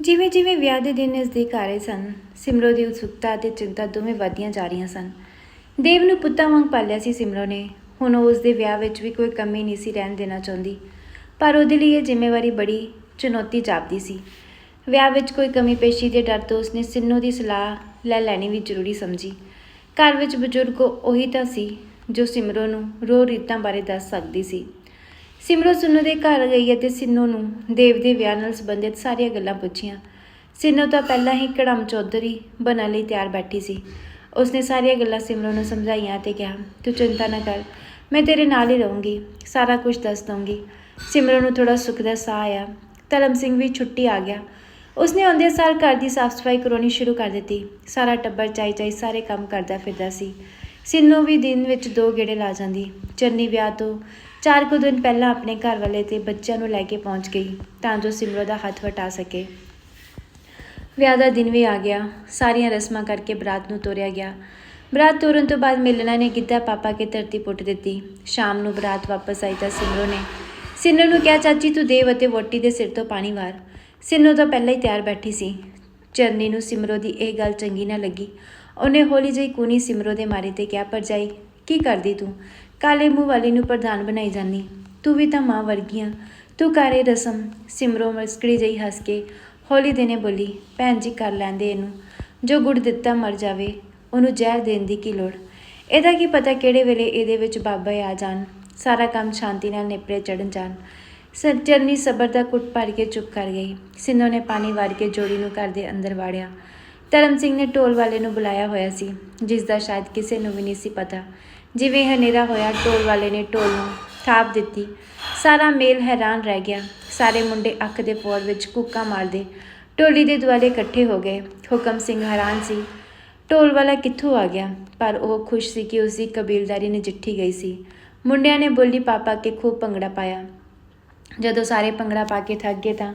ਜਿਵੇਂ ਜਿਵੇਂ ਵਿਆਹ ਦੇ ਦਿਨ ਨਜ਼ਦੀਕ ਆ ਰਹੇ ਸਨ, ਸਿਮਰੋ ਦੀ ਉਤਸੁਕਤਾ ਅਤੇ ਚਿੰਤਾ ਦੋਵੇਂ ਵਧਦੀਆਂ ਜਾ ਰਹੀਆਂ ਸਨ। ਦੇਵ ਨੂੰ ਪੁੱਤਾਂ ਵਾਂਗ ਪਾਲਿਆ ਸੀ ਸਿਮਰੋ ਨੇ। ਹੁਣ ਉਹ ਉਸ ਦੇ ਵਿਆਹ ਵਿੱਚ ਵੀ ਕੋਈ ਕਮੀ ਨਹੀਂ ਸੀ ਰਹਿਣ ਦੇਣਾ ਚਾਹੁੰਦੀ। ਪਰ ਉਹਦੇ ਲਈ ਇਹ ਜ਼ਿੰਮੇਵਾਰੀ ਬੜੀ ਚੁਣੌਤੀ ਜਾਪਦੀ ਸੀ। ਵਿਆਹ ਵਿੱਚ ਕੋਈ ਕਮੀ ਪੇਸ਼ੀ ਦੇ ਡਰ ਤੋਂ ਉਸਨੇ ਸਿੰਨੋ ਦੀ ਸਲਾਹ ਲੈ ਲੈਣੀ ਵੀ ਜ਼ਰੂਰੀ ਸਮਝੀ। ਘਰ ਵਿੱਚ ਬਜ਼ੁਰਗ ਉਹੀ ਤਾਂ ਸੀ ਜੋ ਸਿਮਰੋ ਨੂੰ ਰੋ ਰੀਤਾਂ ਬਾਰੇ ਦੱਸ ਸਕਦੀ ਸੀ। ਸਿਮਰੋ ਸਿੰਨੋ ਦੇ ਘਰ ਗਈ ਅਤੇ ਸਿੰਨੋ ਨੂੰ ਦੇਵ ਦੇ ਵਿਆਹ ਨਾਲ ਸੰਬੰਧਿਤ ਸਾਰੀਆਂ ਗੱਲਾਂ ਪੁੱਛੀਆਂ। ਸਿੰਨੋ ਤਾਂ ਪਹਿਲਾਂ ਹੀ ਕੜਮ ਚੌਧਰੀ ਬਣਨ ਲਈ ਤਿਆਰ ਬੈਠੀ ਸੀ। ਉਸਨੇ ਸਾਰੀਆਂ ਗੱਲਾਂ ਸਿਮਰੋ ਨੂੰ ਸਮਝਾਈਆਂ ਤੇ ਕਿਹਾ, ਤੂੰ ਚਿੰਤਾ ਨਾ ਕਰ, ਮੈਂ ਤੇਰੇ ਨਾਲ ਹੀ ਰਹੂੰਗੀ, ਸਾਰਾ ਕੁਝ ਦੱਸ ਦਊਂਗੀ। ਸਿਮਰੋ ਨੂੰ ਥੋੜਾ ਸੁੱਖ ਦਾ ਸਾਹ ਆਇਆ। ਧਰਮ ਸਿੰਘ ਵੀ ਛੁੱਟੀ ਆ ਗਿਆ। ਉਸਨੇ ਆਉਂਦੇ ਸਾਰ ਘਰ ਦੀ ਸਾਫ਼ ਸਫ਼ਾਈ ਕਰਾਉਣੀ ਸ਼ੁਰੂ ਕਰ ਦਿੱਤੀ। ਸਾਰਾ ਟੱਬਰ ਚਾਈ ਚਾਈ ਸਾਰੇ ਕੰਮ ਕਰਦਾ ਫਿਰਦਾ ਸੀ। ਸਿੰਨੂ ਵੀ ਦਿਨ ਵਿੱਚ ਦੋ ਗੇੜੇ ਲਾ ਜਾਂਦੀ। ਚੰਨੀ ਵਿਆਹ ਤੋਂ ਚਾਰ ਕੁ ਦਿਨ ਪਹਿਲਾਂ ਆਪਣੇ ਘਰ ਵਾਲੇ ਤੇ ਬੱਚਿਆਂ ਨੂੰ ਲੈ ਕੇ ਪਹੁੰਚ ਗਈ ਤਾਂ ਜੋ ਸਿਮਰੋ ਦਾ ਹੱਥ ਵਟਾ ਸਕੇ। ਵਿਆਹ ਦਾ ਦਿਨ ਵੀ ਆ ਗਿਆ। ਸਾਰੀਆਂ ਰਸਮਾਂ ਕਰਕੇ ਬਰਾਤ ਨੂੰ ਤੋਰਿਆ ਗਿਆ। ਬਰਾਤ ਤੋਰਨ ਤੋਂ ਬਾਅਦ ਮਿਲਣਾ ਨੇ ਗਿੱਧਾ ਪਾਪਾ ਕੇ ਧਰਤੀ ਪੁੱਟ ਦਿੱਤੀ। ਸ਼ਾਮ ਨੂੰ ਬਰਾਤ ਵਾਪਸ ਆਈ ਤਾਂ ਸਿਮਰੋ ਨੇ ਸਿੰਨੂ ਨੂੰ ਕਿਹਾ, ਚਾਚੀ, ਤੂੰ ਦੇਵ ਅਤੇ ਵੋਟੀ ਦੇ ਸਿਰ ਤੋਂ ਪਾਣੀ ਵਾਰ। ਸਿੰਨੂ ਤਾਂ ਪਹਿਲਾਂ ਹੀ ਤਿਆਰ ਬੈਠੀ ਸੀ। ਚਰਨੀ ਨੂੰ ਸਿਮਰੋ ਦੀ ਇਹ ਗੱਲ ਚੰਗੀ ਨਾ ਲੱਗੀ। ਉਹਨੇ ਹੌਲੀ ਜਿਹੀ ਕੂਨੀ ਸਿਮਰੋ ਦੇ ਮਾਰੇ ਤੇ ਕਿਹਾ ਪਰਜਾਈ ਕੀ ਕਰਦੀ ਤੂੰ? ਕਾਲੇ ਮੂੰਹ ਵਾਲੀ ਨੂੰ ਪ੍ਰਧਾਨ ਬਣਾਈ ਜਾਨੀ ਤੂੰ ਵੀ ਤਾਂ ਮਾਂ ਵਰਗੀ ਆਂ ਤੂੰ ਕਰੇ ਰਸਮ। ਸਿਮਰੋ ਮਸਕੜੀ ਜਿਹੀ ਹੱਸ ਕੇ ਹੌਲੀ ਦੇਨੇ ਬੋਲੀ, ਭੈਣ ਜੀ ਕਰ ਲੈਂਦੇ ਇਹਨੂੰ। ਜੋ ਗੁੜ ਦਿੱਤਾ ਮਰ ਜਾਵੇ, ਉਹਨੂੰ ਜ਼ਹਿਰ ਦੇਣ ਦੀ ਕੀ ਲੋੜ? ਇਹਦਾ ਕੀ ਪਤਾ ਕਿਹੜੇ ਵੇਲੇ ਇਹਦੇ ਵਿੱਚ ਬਾਬਾ ਆ ਜਾਣ। ਸਾਰਾ ਕੰਮ ਸ਼ਾਂਤੀ ਨਾਲ ਨਿਪਰੇ ਚੜਨ ਜਾਣ। ਸੱਜਣੀ ਸਬਰ ਦਾ ਕੁੱਟ ਭਰ ਕੇ ਚੁੱਪ ਕਰ ਗਈ। ਸਿੰਨੋ ਨੇ ਪਾਣੀ ਵਾਰ ਕੇ ਜੋੜੀ ਨੂੰ ਘਰ ਦੇ ਅੰਦਰ ਵਾੜਿਆ। ਧਰਮ ਸਿੰਘ ਨੇ ਢੋਲ ਵਾਲੇ ਨੂੰ ਬੁਲਾਇਆ ਹੋਇਆ ਸੀ, ਜਿਸ ਦਾ ਸ਼ਾਇਦ ਕਿਸੇ ਨੂੰ ਵੀ ਨਹੀਂ ਸੀ ਪਤਾ। ਜਿਵੇਂ ਹਨੇਰਾ ਹੋਇਆ, ਢੋਲ ਵਾਲੇ ਨੇ ਢੋਲ ਨੂੰ ਥਾਪ ਦਿੱਤੀ। ਸਾਰਾ ਮੇਲ ਹੈਰਾਨ ਰਹਿ ਗਿਆ। ਸਾਰੇ ਮੁੰਡੇ ਅੱਖ ਦੇ ਪੌਰ ਵਿੱਚ ਕੁੱਕਾ ਮਾਰਦੇ ਢੋਲੀ ਦੇ ਦੁਆਲੇ ਇਕੱਠੇ ਹੋ ਗਏ। ਹੁਕਮ ਸਿੰਘ ਹੈਰਾਨ ਸੀ, ਢੋਲ ਵਾਲਾ ਕਿੱਥੋਂ ਆ ਗਿਆ? ਪਰ ਉਹ ਖੁਸ਼ ਸੀ ਕਿ ਉਸ ਦੀ ਕਬੀਲਦਾਰੀ ਨਜਿੱਠੀ ਗਈ ਸੀ। ਮੁੰਡਿਆਂ ਨੇ ਬੋਲੀ, ਪਾਪਾ ਕੇ ਖੂਬ ਭੰਗੜਾ ਪਾਇਆ। ਜਦੋਂ ਸਾਰੇ ਭੰਗੜਾ ਪਾ ਕੇ ਥੱਕ ਗਏ ਤਾਂ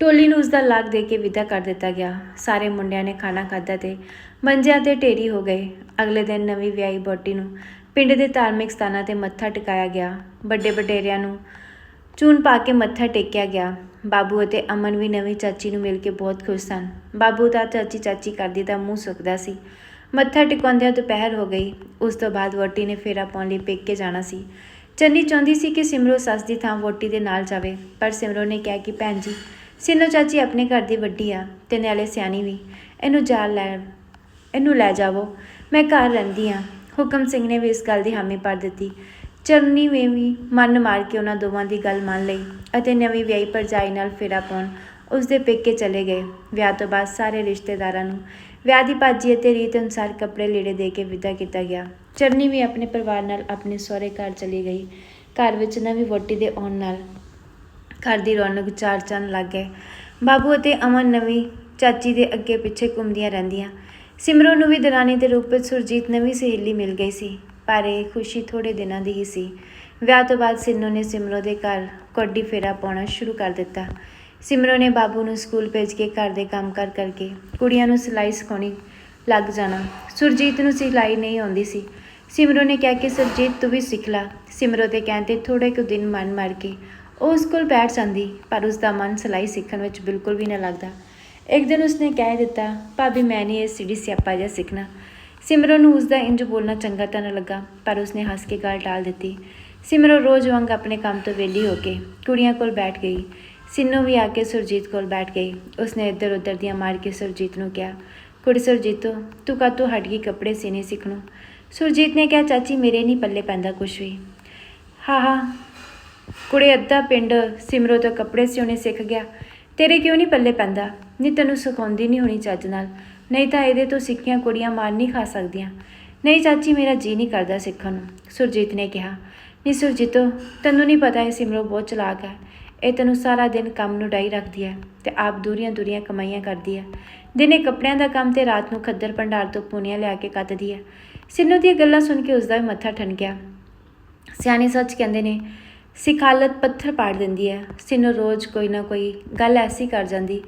ਟੋਲੀ ਨੂੰ ਉਸ ਦਾ ਲਾਗ ਦੇ ਕੇ ਵਿਦਾ ਕਰ ਦਿੱਤਾ ਗਿਆ। ਸਾਰੇ ਮੁੰਡਿਆਂ ਨੇ ਖਾਣਾ ਖਾਧਾ ਤੇ ਮੰਜਿਆਂ ਤੇ ਢੇਰੀ ਹੋ ਗਏ। ਅਗਲੇ ਦਿਨ ਨਵੀਂ ਵਿਆਹੀ ਬੋਟੀ ਨੂੰ ਪਿੰਡ ਦੇ ਧਾਰਮਿਕ ਸਥਾਨਾਂ ਤੇ ਮੱਥਾ ਟਿਕਾਇਆ ਗਿਆ। ਵੱਡੇ ਵਡੇਰਿਆਂ ਨੂੰ ਚੂਨ ਪਾ ਕੇ ਮੱਥਾ ਟੇਕਿਆ ਗਿਆ। ਬਾਬੂ ਅਤੇ ਅਮਨ ਵੀ ਨਵੀਂ ਚਾਚੀ ਨੂੰ ਮਿਲ ਕੇ ਬਹੁਤ ਖੁਸ਼ ਸਨ। ਬਾਬੂ ਤਾਂ ਚਾਚੀ ਚਾਚੀ ਕਰਦੀ ਦਾ ਮੂੰਹ ਸੁੱਕਦਾ ਸੀ। ਮੱਥਾ ਟਿਕਾਉਂਦਿਆਂ ਦੁਪਹਿਰ ਹੋ ਗਈ। ਉਸ ਤੋਂ ਬਾਅਦ ਵੋਟੀ ਨੇ ਫੇਰਾ ਪਾਉਣ ਲਈ ਪੇਕੇ ਜਾਣਾ ਸੀ। ਚੰਨੀ ਚਾਹੁੰਦੀ ਸੀ ਕਿ ਸਿਮਰੋ ਸੱਸ ਦੀ ਥਾਂ ਵੋਟੀ ਦੇ ਨਾਲ ਜਾਵੇ, ਪਰ ਸਿਮਰੋ ਨੇ ਕਿਹਾ ਕਿ, ਭੈਣ ਜੀ ਸਿਨੋ ਚਾਚੀ ਆਪਣੇ ਘਰ ਦੀ ਵੱਡੀ ਆ ਤੇ ਨਾਲੇ ਸਿਆਣੀ ਵੀ। ਇਹਨੂੰ ਜਾ ਲੈ, ਇਹਨੂੰ ਲੈ ਜਾਵੋ। ਮੈਂ ਘਰ ਰਹਿੰਦੀ ਆ। ਹੁਕਮ ਸਿੰਘ ਨੇ ਵੀ ਇਸ ਗੱਲ ਦੀ ਹਾਮੀ ਭਰ ਦਿੱਤੀ। ਚਰਨੀ ਨੇ ਵੀ ਮਨ ਮਾਰ ਕੇ ਉਹਨਾਂ ਦੋਵਾਂ ਦੀ ਗੱਲ ਮੰਨ ਲਈ ਅਤੇ ਨਵੀਂ ਵਿਆਹੀ ਭਰਜਾਈ ਨਾਲ ਫੇਰਾ ਪਾਉਣ ਉਸ ਦੇ ਪੇਕੇ ਚਲੇ ਗਏ। ਵਿਆਹ ਤੋਂ ਬਾਅਦ ਸਾਰੇ ਰਿਸ਼ਤੇਦਾਰਾਂ ਨੂੰ ਵਿਆਹ ਦੀ ਭਾਜੀ ਅਤੇ ਰੀਤ ਅਨੁਸਾਰ ਕੱਪੜੇ ਲੀੜੇ ਦੇ ਕੇ ਵਿਦਾ ਕੀਤਾ ਗਿਆ। ਚਰਨੀ ਵੀ ਆਪਣੇ ਪਰਿਵਾਰ ਨਾਲ ਆਪਣੇ ਸਹੁਰੇ ਘਰ ਚਲੀ ਗਈ। ਘਰ ਵਿੱਚ ਨਵੀਂ ਵੋਟੀ ਦੇ ਆਉਣ ਨਾਲ ਘਰ ਦੀ ਰੌਣਕ ਚਾਰ ਚੰਨ ਲੱਗ ਗਏ। ਬਾਬੂ ਅਤੇ ਅਮਨ ਨਵੀਂ ਚਾਚੀ ਦੇ ਅੱਗੇ ਪਿੱਛੇ ਘੁੰਮਦੀਆਂ ਰਹਿੰਦੀਆਂ। ਸਿਮਰੋ ਨੂੰ ਵੀ ਦਰਾਨੀ ਦੇ ਰੂਪ ਵਿੱਚ ਸੁਰਜੀਤ ਨਵੀਂ ਸਹੇਲੀ ਮਿਲ ਗਈ ਸੀ, ਪਰ ਇਹ ਖੁਸ਼ੀ ਥੋੜੇ ਦਿਨਾਂ ਦੀ ਹੀ ਸੀ। ਵਿਆਹ ਤੋਂ ਬਾਅਦ ਸਿੰਨੋ ਨੇ ਸਿਮਰੋ ਦੇ ਘਰ ਕੋਡੀ ਫੇਰਾ ਪਾਉਣਾ ਸ਼ੁਰੂ ਕਰ ਦਿੱਤਾ। ਸਿਮਰੋ ਨੇ ਬਾਬੂ ਨੂੰ ਸਕੂਲ ਭੇਜ ਕੇ ਘਰ ਦੇ ਕੰਮ ਕਰ ਕਰਕੇ ਕੁੜੀਆਂ ਨੂੰ ਸਿਲਾਈ ਸਿਖਾਉਣੀ ਲੱਗ ਜਾਣਾ। ਸੁਰਜੀਤ ਨੂੰ ਸਿਲਾਈ ਨਹੀਂ ਆਉਂਦੀ ਸੀ। ਸਿਮਰੋ ਨੇ ਕਿਹਾ ਕਿ, ਸੁਰਜੀਤ, ਤੂੰ ਵੀ ਸਿੱਖ ਲੈ। ਸਿਮਰੋ ਦੇ ਕਹਿਣ ਤੇ ਥੋੜੇ ਕੁ ਦਿਨ ਮਨ ਮਾਰ ਕੇ ਉਹ ਉਸ ਕੋਲ ਬੈਠ ਜਾਂਦੀ, ਪਰ ਉਸ ਦਾ ਮਨ ਸਿਲਾਈ ਸਿੱਖਣ ਵਿੱਚ ਬਿਲਕੁਲ ਵੀ ਨਾ ਲੱਗਦਾ। ਇੱਕ ਦਿਨ ਉਸਨੇ ਕਹਿ ਦਿੱਤਾ, ਭਾਬੀ, ਮੈਂ ਨਹੀਂ ਇਹ ਸਿੱਧੀ ਸਿਆਪਾ ਜਿਹਾ ਸਿੱਖਣਾ। ਸਿਮਰੋ ਨੂੰ ਉਸਦਾ ਇੰਜ ਬੋਲਣਾ ਚੰਗਾ ਤਾਂ ਨਾ ਲੱਗਾ, ਪਰ ਉਸਨੇ ਹੱਸ ਕੇ ਗੱਲ ਟਾਲ ਦਿੱਤੀ। ਸਿਮਰੋ ਰੋਜ਼ ਵਾਂਗ ਆਪਣੇ ਕੰਮ ਤੋਂ ਵਿਹਲੀ ਹੋ ਕੇ ਕੁੜੀਆਂ ਕੋਲ ਬੈਠ ਗਈ। ਸਿੰਨੂ ਵੀ ਆ ਕੇ ਸੁਰਜੀਤ ਕੋਲ ਬੈਠ ਗਈ। ਉਸਨੇ ਇੱਧਰ ਉੱਧਰ ਦੀਆਂ ਮਾਰ ਕੇ ਸੁਰਜੀਤ ਨੂੰ ਕਿਹਾ, ਕੁੜੀ ਸੁਰਜੀਤੋ, ਤੂੰ ਕਾਹਤੋਂ ਹਟ ਗਈ ਕੱਪੜੇ ਸੀਨੇ ਸਿੱਖਣੋਂ? ਸੁਰਜੀਤ ਨੇ ਕਿਹਾ, ਚਾਚੀ, ਮੇਰੇ ਨਹੀਂ ਪੱਲੇ ਪੈਂਦਾ ਕੁਛ ਵੀ। ਹਾਂ ਹਾਂ ਕੁੜੇ ਅੱਧਾ ਪਿੰਡ ਸਿਮਰੋ ਤੋਂ ਕੱਪੜੇ ਸਿਉਣੇ ਸਿੱਖ ਗਿਆ। ਤੇਰੇ ਕਿਉਂ ਨਹੀਂ ਪੱਲੇ ਪੈਂਦਾ? ਨਹੀਂ ਤੈਨੂੰ ਸਿਖਾਉਂਦੀ ਨਹੀਂ ਹੋਣੀ ਚੱਜ ਨਾਲ। ਨਹੀਂ ਤਾਂ ਇਹਦੇ ਤੋਂ ਸਿੱਖੀਆਂ ਕੁੜੀਆਂ ਮਾਰ ਨਹੀਂ ਖਾ ਸਕਦੀਆਂ। ਨਹੀਂ ਚਾਚੀ, ਮੇਰਾ ਜੀ ਨਹੀਂ ਕਰਦਾ ਸਿੱਖਣ ਨੂੰ, ਸੁਰਜੀਤ ਨੇ ਕਿਹਾ। ਨਹੀਂ ਸੁਰਜੀਤੋ, ਤੈਨੂੰ ਨਹੀਂ ਪਤਾ ਇਹ ਸਿਮਰੋ ਬਹੁਤ ਚਲਾਕ ਹੈ। ਇਹ ਤੈਨੂੰ ਸਾਰਾ ਦਿਨ ਕੰਮ ਨੂੰ ਡਾਈ ਰੱਖਦੀ ਹੈ ਤੇ ਆਪ ਦੂਰੀਆਂ ਦੂਰੀਆਂ ਕਮਾਈਆਂ ਕਰਦੀ ਹੈ। ਦਿਨੇ ਕੱਪੜਿਆਂ ਦਾ ਕੰਮ ਤੇ ਰਾਤ ਨੂੰ ਖੱਦਰ ਭੰਡਾਰ ਤੋਂ ਪੂਨੀਆਂ ਲਿਆ ਕੇ ਕੱਤਦੀ ਹੈ। ਸਿੰਨੂ ਦੀਆਂ ਗੱਲਾਂ ਸੁਣ ਕੇ ਉਸਦਾ ਵੀ ਮੱਥਾ ਠਣ ਗਿਆ ਸਿਆਣੇ ਸੱਚ ਕਹਿੰਦੇ ਨੇ ਸਿਖਾਲਤ ਪੱਥਰ ਪਾੜ ਦਿੰਦੀ ਹੈ। ਸਿਨੋ ਰੋਜ਼ ਕੋਈ ਨਾ ਕੋਈ ਗੱਲ ਐਸੀ ਕਰ ਜਾਂਦੀ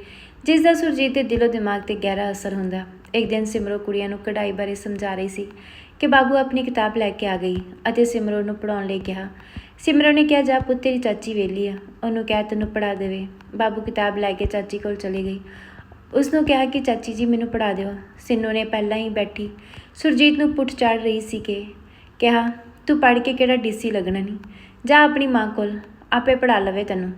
ਜਿਸ ਦਾ ਸੁਰਜੀਤ ਦੇ ਦਿਲੋਂ ਦਿਮਾਗ ਤੇ ਗਹਿਰਾ ਅਸਰ ਹੁੰਦਾ। ਇੱਕ ਦਿਨ ਸਿਮਰੋ ਕੁੜੀਆਂ ਨੂੰ ਕਢਾਈ ਬਾਰੇ ਸਮਝਾ ਰਹੀ ਸੀ ਕਿ ਬਾਬੂ ਆਪਣੀ ਕਿਤਾਬ ਲੈ ਕੇ ਆ ਗਈ ਅਤੇ ਸਿਮਰੋ ਨੂੰ ਪੜਾਉਣ ਲਈ ਕਿਹਾ। ਸਿਮਰੋ ਨੇ ਕਿਹਾ, ਜਾ ਪੁੱਤ, ਤੇਰੀ ਚਾਚੀ ਵੇਲੀ ਆ। ਉਹਨੂੰ ਕਹਿ, ਤੈਨੂੰ ਪੜਾ ਦੇਵੇ। ਬਾਬੂ ਕਿਤਾਬ ਲੈ ਕੇ ਚਾਚੀ ਕੋਲ ਚਲੀ ਗਈ। ਉਸ ਨੂੰ ਕਿਹਾ ਕਿ, ਚਾਚੀ ਜੀ, ਮੈਨੂੰ ਪੜਾ ਦਿਓ। ਸਿੰਨੂ ਨੇ ਪਹਿਲਾਂ ਹੀ ਬੈਠੀ। ਸੁਰਜੀਤ ਨੂੰ ਪੁੱਠ ਚੜ ਰਹੀ ਸੀ ਕਿ, ਕਿਹਾ, ਤੂੰ ਪੜ ਕੇ ਕਿਹੜਾ ਡੀਸੀ ਲੱਗਣਾ ਨਹੀਂ ਜਾ ਆਪਣੀ ਮਾਂ ਕੋਲ, ਆਪੇ ਪੜਾ ਲਵੇ ਤੈਨੂੰ।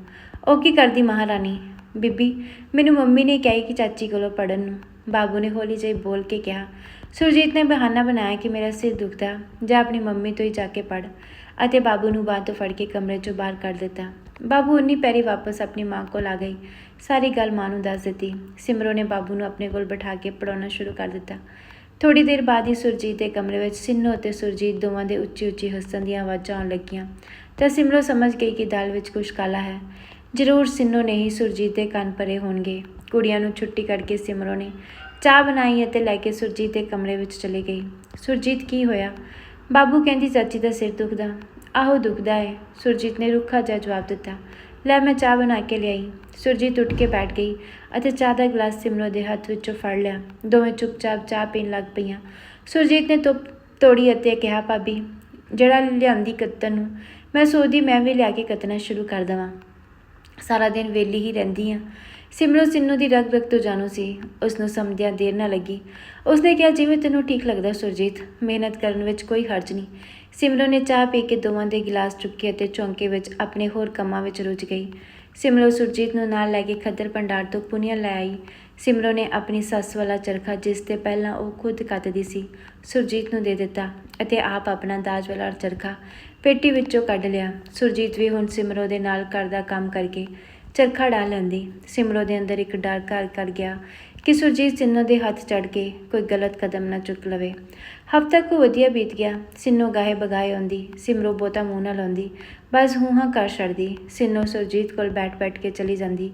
ਉਹ ਕੀ ਕਰਦੀ ਮਹਾਰਾਣੀ? ਬੀਬੀ, ਮੈਨੂੰ ਮੰਮੀ ਨੇ ਕਿਹਾ ਕਿ ਚਾਚੀ ਕੋਲੋਂ ਪੜਨ ਨੂੰ। ਬਾਬੂ ਨੇ ਹੌਲੀ ਜਿਹੀ ਬੋਲ ਕੇ ਕਿਹਾ, ਸੁਰਜੀਤ ਨੇ ਬਹਾਨਾ ਬਣਾਇਆ ਕਿ ਮੇਰਾ ਸਿਰ ਦੁਖਦਾ, ਜਾਂ ਆਪਣੀ ਮੰਮੀ ਤੋਂ ਹੀ ਜਾ ਕੇ ਪੜ ਅਤੇ ਬਾਬੂ ਨੂੰ ਬਾਹਰ ਤੋਂ ਫੜ ਕੇ ਕਮਰੇ ਚੋਂ ਬਾਹਰ ਕੱਢ ਦਿੱਤਾ। ਬਾਬੂ ਉਨੀ ਪੈਰੀ ਵਾਪਸ ਆਪਣੀ ਮਾਂ ਕੋਲ ਆ ਗਈ। ਸਾਰੀ ਗੱਲ ਮਾਂ ਨੂੰ ਦੱਸ ਦਿੱਤੀ। ਸਿਮਰੋ ਨੇ ਬਾਬੂ ਨੂੰ ਆਪਣੇ ਕੋਲ ਬਿਠਾ ਕੇ ਪੜਾਉਣਾ ਸ਼ੁਰੂ ਕਰ ਦਿੱਤਾ। ਥੋੜੀ ਦੇਰ ਬਾਅਦ ਹੀ ਸੁਰਜੀਤ ਦੇ ਕਮਰੇ ਵਿੱਚ ਸਿੰਨੋ ਅਤੇ ਸੁਰਜੀਤ ਦੋਵਾਂ ਦੇ ਉੱਚੀ ਉੱਚੀ ਹੱਸਣ ਦੀਆਂ ਆਵਾਜ਼ਾਂ ਆਉਣ ਲੱਗੀਆਂ। ਤਾਂ ਸਿਮਰੋ ਸਮਝ ਗਈ ਕਿ ਦਾਲ ਵਿੱਚ ਕੁਝ ਕਾਲਾ ਹੈ। ਜ਼ਰੂਰ ਸਿੰਨੋ ਨੇ ਹੀ ਸੁਰਜੀਤ ਦੇ ਕੰਨ ਭਰੇ ਹੋਣਗੇ। ਕੁੜੀਆਂ ਨੂੰ ਛੁੱਟੀ ਕਰਕੇ ਸਿਮਰੋ ਨੇ ਚਾਹ ਬਣਾਈ ਅਤੇ ਲੈ ਕੇ ਸੁਰਜੀਤ ਦੇ ਕਮਰੇ ਵਿੱਚ ਚਲੀ ਗਈ। ਸੁਰਜੀਤ ਕੀ ਹੋਇਆ? ਬਾਬੂ ਕਹਿੰਦੀ, ਚਾਚੀ ਦਾ ਸਿਰ ਦੁਖਦਾ। ਆਹੋ, ਦੁਖਦਾ ਹੈ ਸੁਰਜੀਤ ਨੇ ਰੁੱਖਾ ਜਿਹਾ ਜਵਾਬ ਦਿੱਤਾ। ਲੈ, ਮੈਂ ਚਾਹ ਬਣਾ ਕੇ ਲਿਆਈ। ਸੁਰਜੀਤ ਉੱਠ ਕੇ ਬੈਠ ਗਈ ਅਤੇ ਚਾਹ ਦਾ ਗਲਾਸ ਸਿਮਰੋ ਦੇ ਹੱਥ ਵਿੱਚੋਂ ਫੜ ਲਿਆ। ਦੋਵੇਂ ਚੁੱਪਚਾਪ ਚਾਹ ਪੀਣ ਲੱਗ ਪਈਆਂ। ਸੁਰਜੀਤ ਨੇ ਤੁਪ ਤੋੜੀ ਅਤੇ ਕਿਹਾ, ਭਾਬੀ, ਜਿਹੜਾ ਲਿਆਂਦੀ ਕੱਤਣ ਨੂੰ ਮੈਂ ਸੋਚਦੀ ਮੈਂ ਵੀ ਲਿਆ ਕੇ ਕੱਤਣਾ ਸ਼ੁਰੂ ਕਰ ਦੇਵਾਂ। ਸਾਰਾ ਦਿਨ ਵੇਲੀ ਹੀ ਰਹਿੰਦੀ ਆ ਸਿਮਰੋ ਸਿੰਨੂ ਦੀ ਰਗ ਰਗ ਤੋਂ ਜਾਣੂ ਸੀ। ਉਸ ਨੂੰ ਸਮਝਦਿਆਂ ਦੇਰ ਨਾ ਲੱਗੀ। ਉਸਨੇ ਕਿਹਾ, ਜਿਵੇਂ ਤੈਨੂੰ ਠੀਕ ਲੱਗਦਾ ਸੁਰਜੀਤ, ਮਿਹਨਤ ਕਰਨ ਵਿੱਚ ਕੋਈ ਹਰਜ ਨਹੀਂ। ਸਿਮਰੋ ਨੇ ਚਾਹ ਪੀ ਕੇ ਦੋਵਾਂ ਦੇ ਗਿਲਾਸ ਚੁੱਕੇ ਅਤੇ ਚੌਂਕੇ ਵਿੱਚ ਆਪਣੇ ਹੋਰ ਕੰਮਾਂ ਵਿੱਚ ਰੁੱਝ ਗਈ। ਸਿਮਰੋ ਸੁਰਜੀਤ ਨੂੰ ਨਾਲ ਲੈ ਕੇ ਖੱਦਰ ਭੰਡਾਰ ਤੋਂ ਪੁਨੀਆ ਲੈ ਆਈ। ਸਿਮਰੋ ਨੇ ਆਪਣੀ ਸੱਸ ਵਾਲਾ ਚਰਖਾ, ਜਿਸ ਤੇ ਪਹਿਲਾਂ ਉਹ ਖੁਦ ਕੱਤਦੀ ਸੀ, ਸੁਰਜੀਤ ਨੂੰ ਦੇ ਦਿੱਤਾ ਅਤੇ ਆਪ ਆਪਣਾ ਦਾਜ ਵਾਲਾ ਚਰਖਾ ਪੇਟੀ ਵਿੱਚੋਂ ਕੱਢ ਲਿਆ। ਸੁਰਜੀਤ ਵੀ ਹੁਣ ਸਿਮਰੋ ਦੇ ਨਾਲ ਘਰ ਦਾ ਕੰਮ ਕਰਕੇ ਚਰਖਾ ਡਾ ਲੈਂਦੀ। ਸਿਮਰੋ ਦੇ ਅੰਦਰ ਇੱਕ ਡਰ ਘਰ ਕਰ ਗਿਆ ਕਿ ਸੁਰਜੀਤ ਸਿੰਨੋ ਦੇ ਹੱਥ ਚੜ ਕੇ ਕੋਈ ਗਲਤ ਕਦਮ ਨਾ ਚੁੱਕ ਲਵੇ। ਹਫ਼ਤਾ ਕੁ ਵਧੀਆ ਬੀਤ ਗਿਆ। ਸਿੰਨੋ ਗਾਹੇ ਬਗਾਏ ਆਉਂਦੀ। ਸਿਮਰੋ ਬੋਤਾ ਮੂੰਹ ਨਾਲ ਆਉਂਦੀ ਬਸ ਹੂੰ ਹਾਂ ਕਰ ਛੱਡਦੀ। ਸਿੰਨੋ ਸੁਰਜੀਤ ਕੋਲ ਬੈਠ ਬੈਠ ਕੇ ਚਲੀ ਜਾਂਦੀ।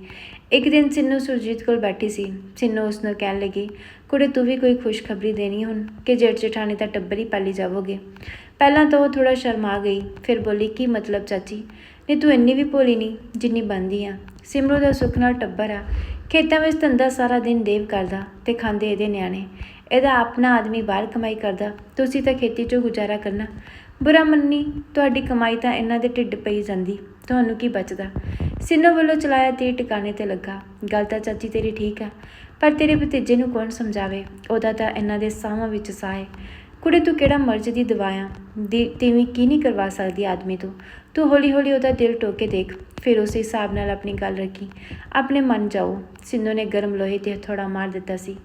ਇੱਕ ਦਿਨ ਸਿੰਨੋ ਸੁਰਜੀਤ ਕੋਲ ਬੈਠੀ ਸੀ। ਸਿੰਨੋ ਉਸ ਨੂੰ ਕਹਿਣ ਲੱਗੀ, ਕੁੜੇ, ਤੂੰ ਵੀ ਕੋਈ ਖੁਸ਼ਖਬਰੀ ਦੇਣੀ ਹੁਣ? ਕਿ ਜੇਠ ਜਠਾਣੀ ਦਾ ਟੱਬਰ ਹੀ ਪਾਲੀ ਜਾਵੋਗੇ। ਪਹਿਲਾਂ ਤਾਂ ਉਹ ਥੋੜਾ ਸ਼ਰਮਾ ਗਈ, ਫਿਰ ਬੋਲੀ, ਕੀ ਮਤਲਬ ਚਾਚੀ? ਨਹੀਂ ਤੂੰ ਇੰਨੀ ਵੀ ਭੋਲੀ ਨਹੀਂ ਜਿੰਨੀ ਬਣਦੀ ਆ। ਸਿਮਰੋ ਦਾ ਸੁੱਖ ਨਾਲ ਟੱਬਰ ਆ। ਖੇਤਾਂ ਵਿੱਚ ਧੰਦਾ ਸਾਰਾ ਦਿਨ ਦੇਵ ਕਰਦਾ ਤੇ ਖਾਂਦੇ ਇਹਦੇ ਨਿਆਣੇ। ਇਹਦਾ ਆਪਣਾ ਆਦਮੀ ਬਾਹਰ ਕਮਾਈ ਕਰਦਾ, ਤੁਸੀਂ ਤਾਂ ਖੇਤੀ 'ਚੋਂ ਗੁਜ਼ਾਰਾ ਕਰਨਾ। ਬੁਰਾ ਮੰਨੀ, ਤੁਹਾਡੀ ਕਮਾਈ ਤਾਂ ਇਹਨਾਂ ਦੇ ਢਿੱਡ ਪਈ ਜਾਂਦੀ, ਤੁਹਾਨੂੰ ਕੀ ਬਚਦਾ? ਸਿੰਨੋ ਵੱਲੋਂ ਚਲਾਇਆ ਤੇ ਟਿਕਾਣੇ ਤੇ ਲੱਗਾ, ਗੱਲ ਤਾਂ ਚਾਚੀ ਤੇਰੀ ਠੀਕ ਆ, ਪਰ ਤੇਰੇ ਭਤੀਜੇ ਨੂੰ ਕੌਣ ਸਮਝਾਵੇ? ਉਹਦਾ ਤਾਂ ਇਹਨਾਂ ਦੇ ਸਾਹਾਂ ਵਿੱਚ ਸਾਹ ਹੈ ਕੁੜੇ ਤੂੰ ਕਿਹੜਾ ਮਰਜ਼ੀ ਦੀ ਦਵਾਇਆ ਦੀ ਤੀਵੀਂ ਕੀ ਨਹੀਂ ਕਰਵਾ ਸਕਦੀ ਆਦਮੀ ਤੋਂ? ਤੂੰ ਹੌਲੀ ਹੌਲੀ ਉਹਦਾ ਦਿਲ ਟੋਕੇ ਦੇਖ, ਫਿਰ ਉਸੇ ਹਿਸਾਬ ਨਾਲ ਆਪਣੀ ਗੱਲ ਰੱਖੀ। ਆਪਣੇ ਮਨ ਜਾਓ। ਸਿੰਧੂ ਨੇ ਗਰਮ ਲੋਹੇ ਤੇ ਥੋੜਾ ਮਾਰ ਦਿੱਤਾ ਸੀ।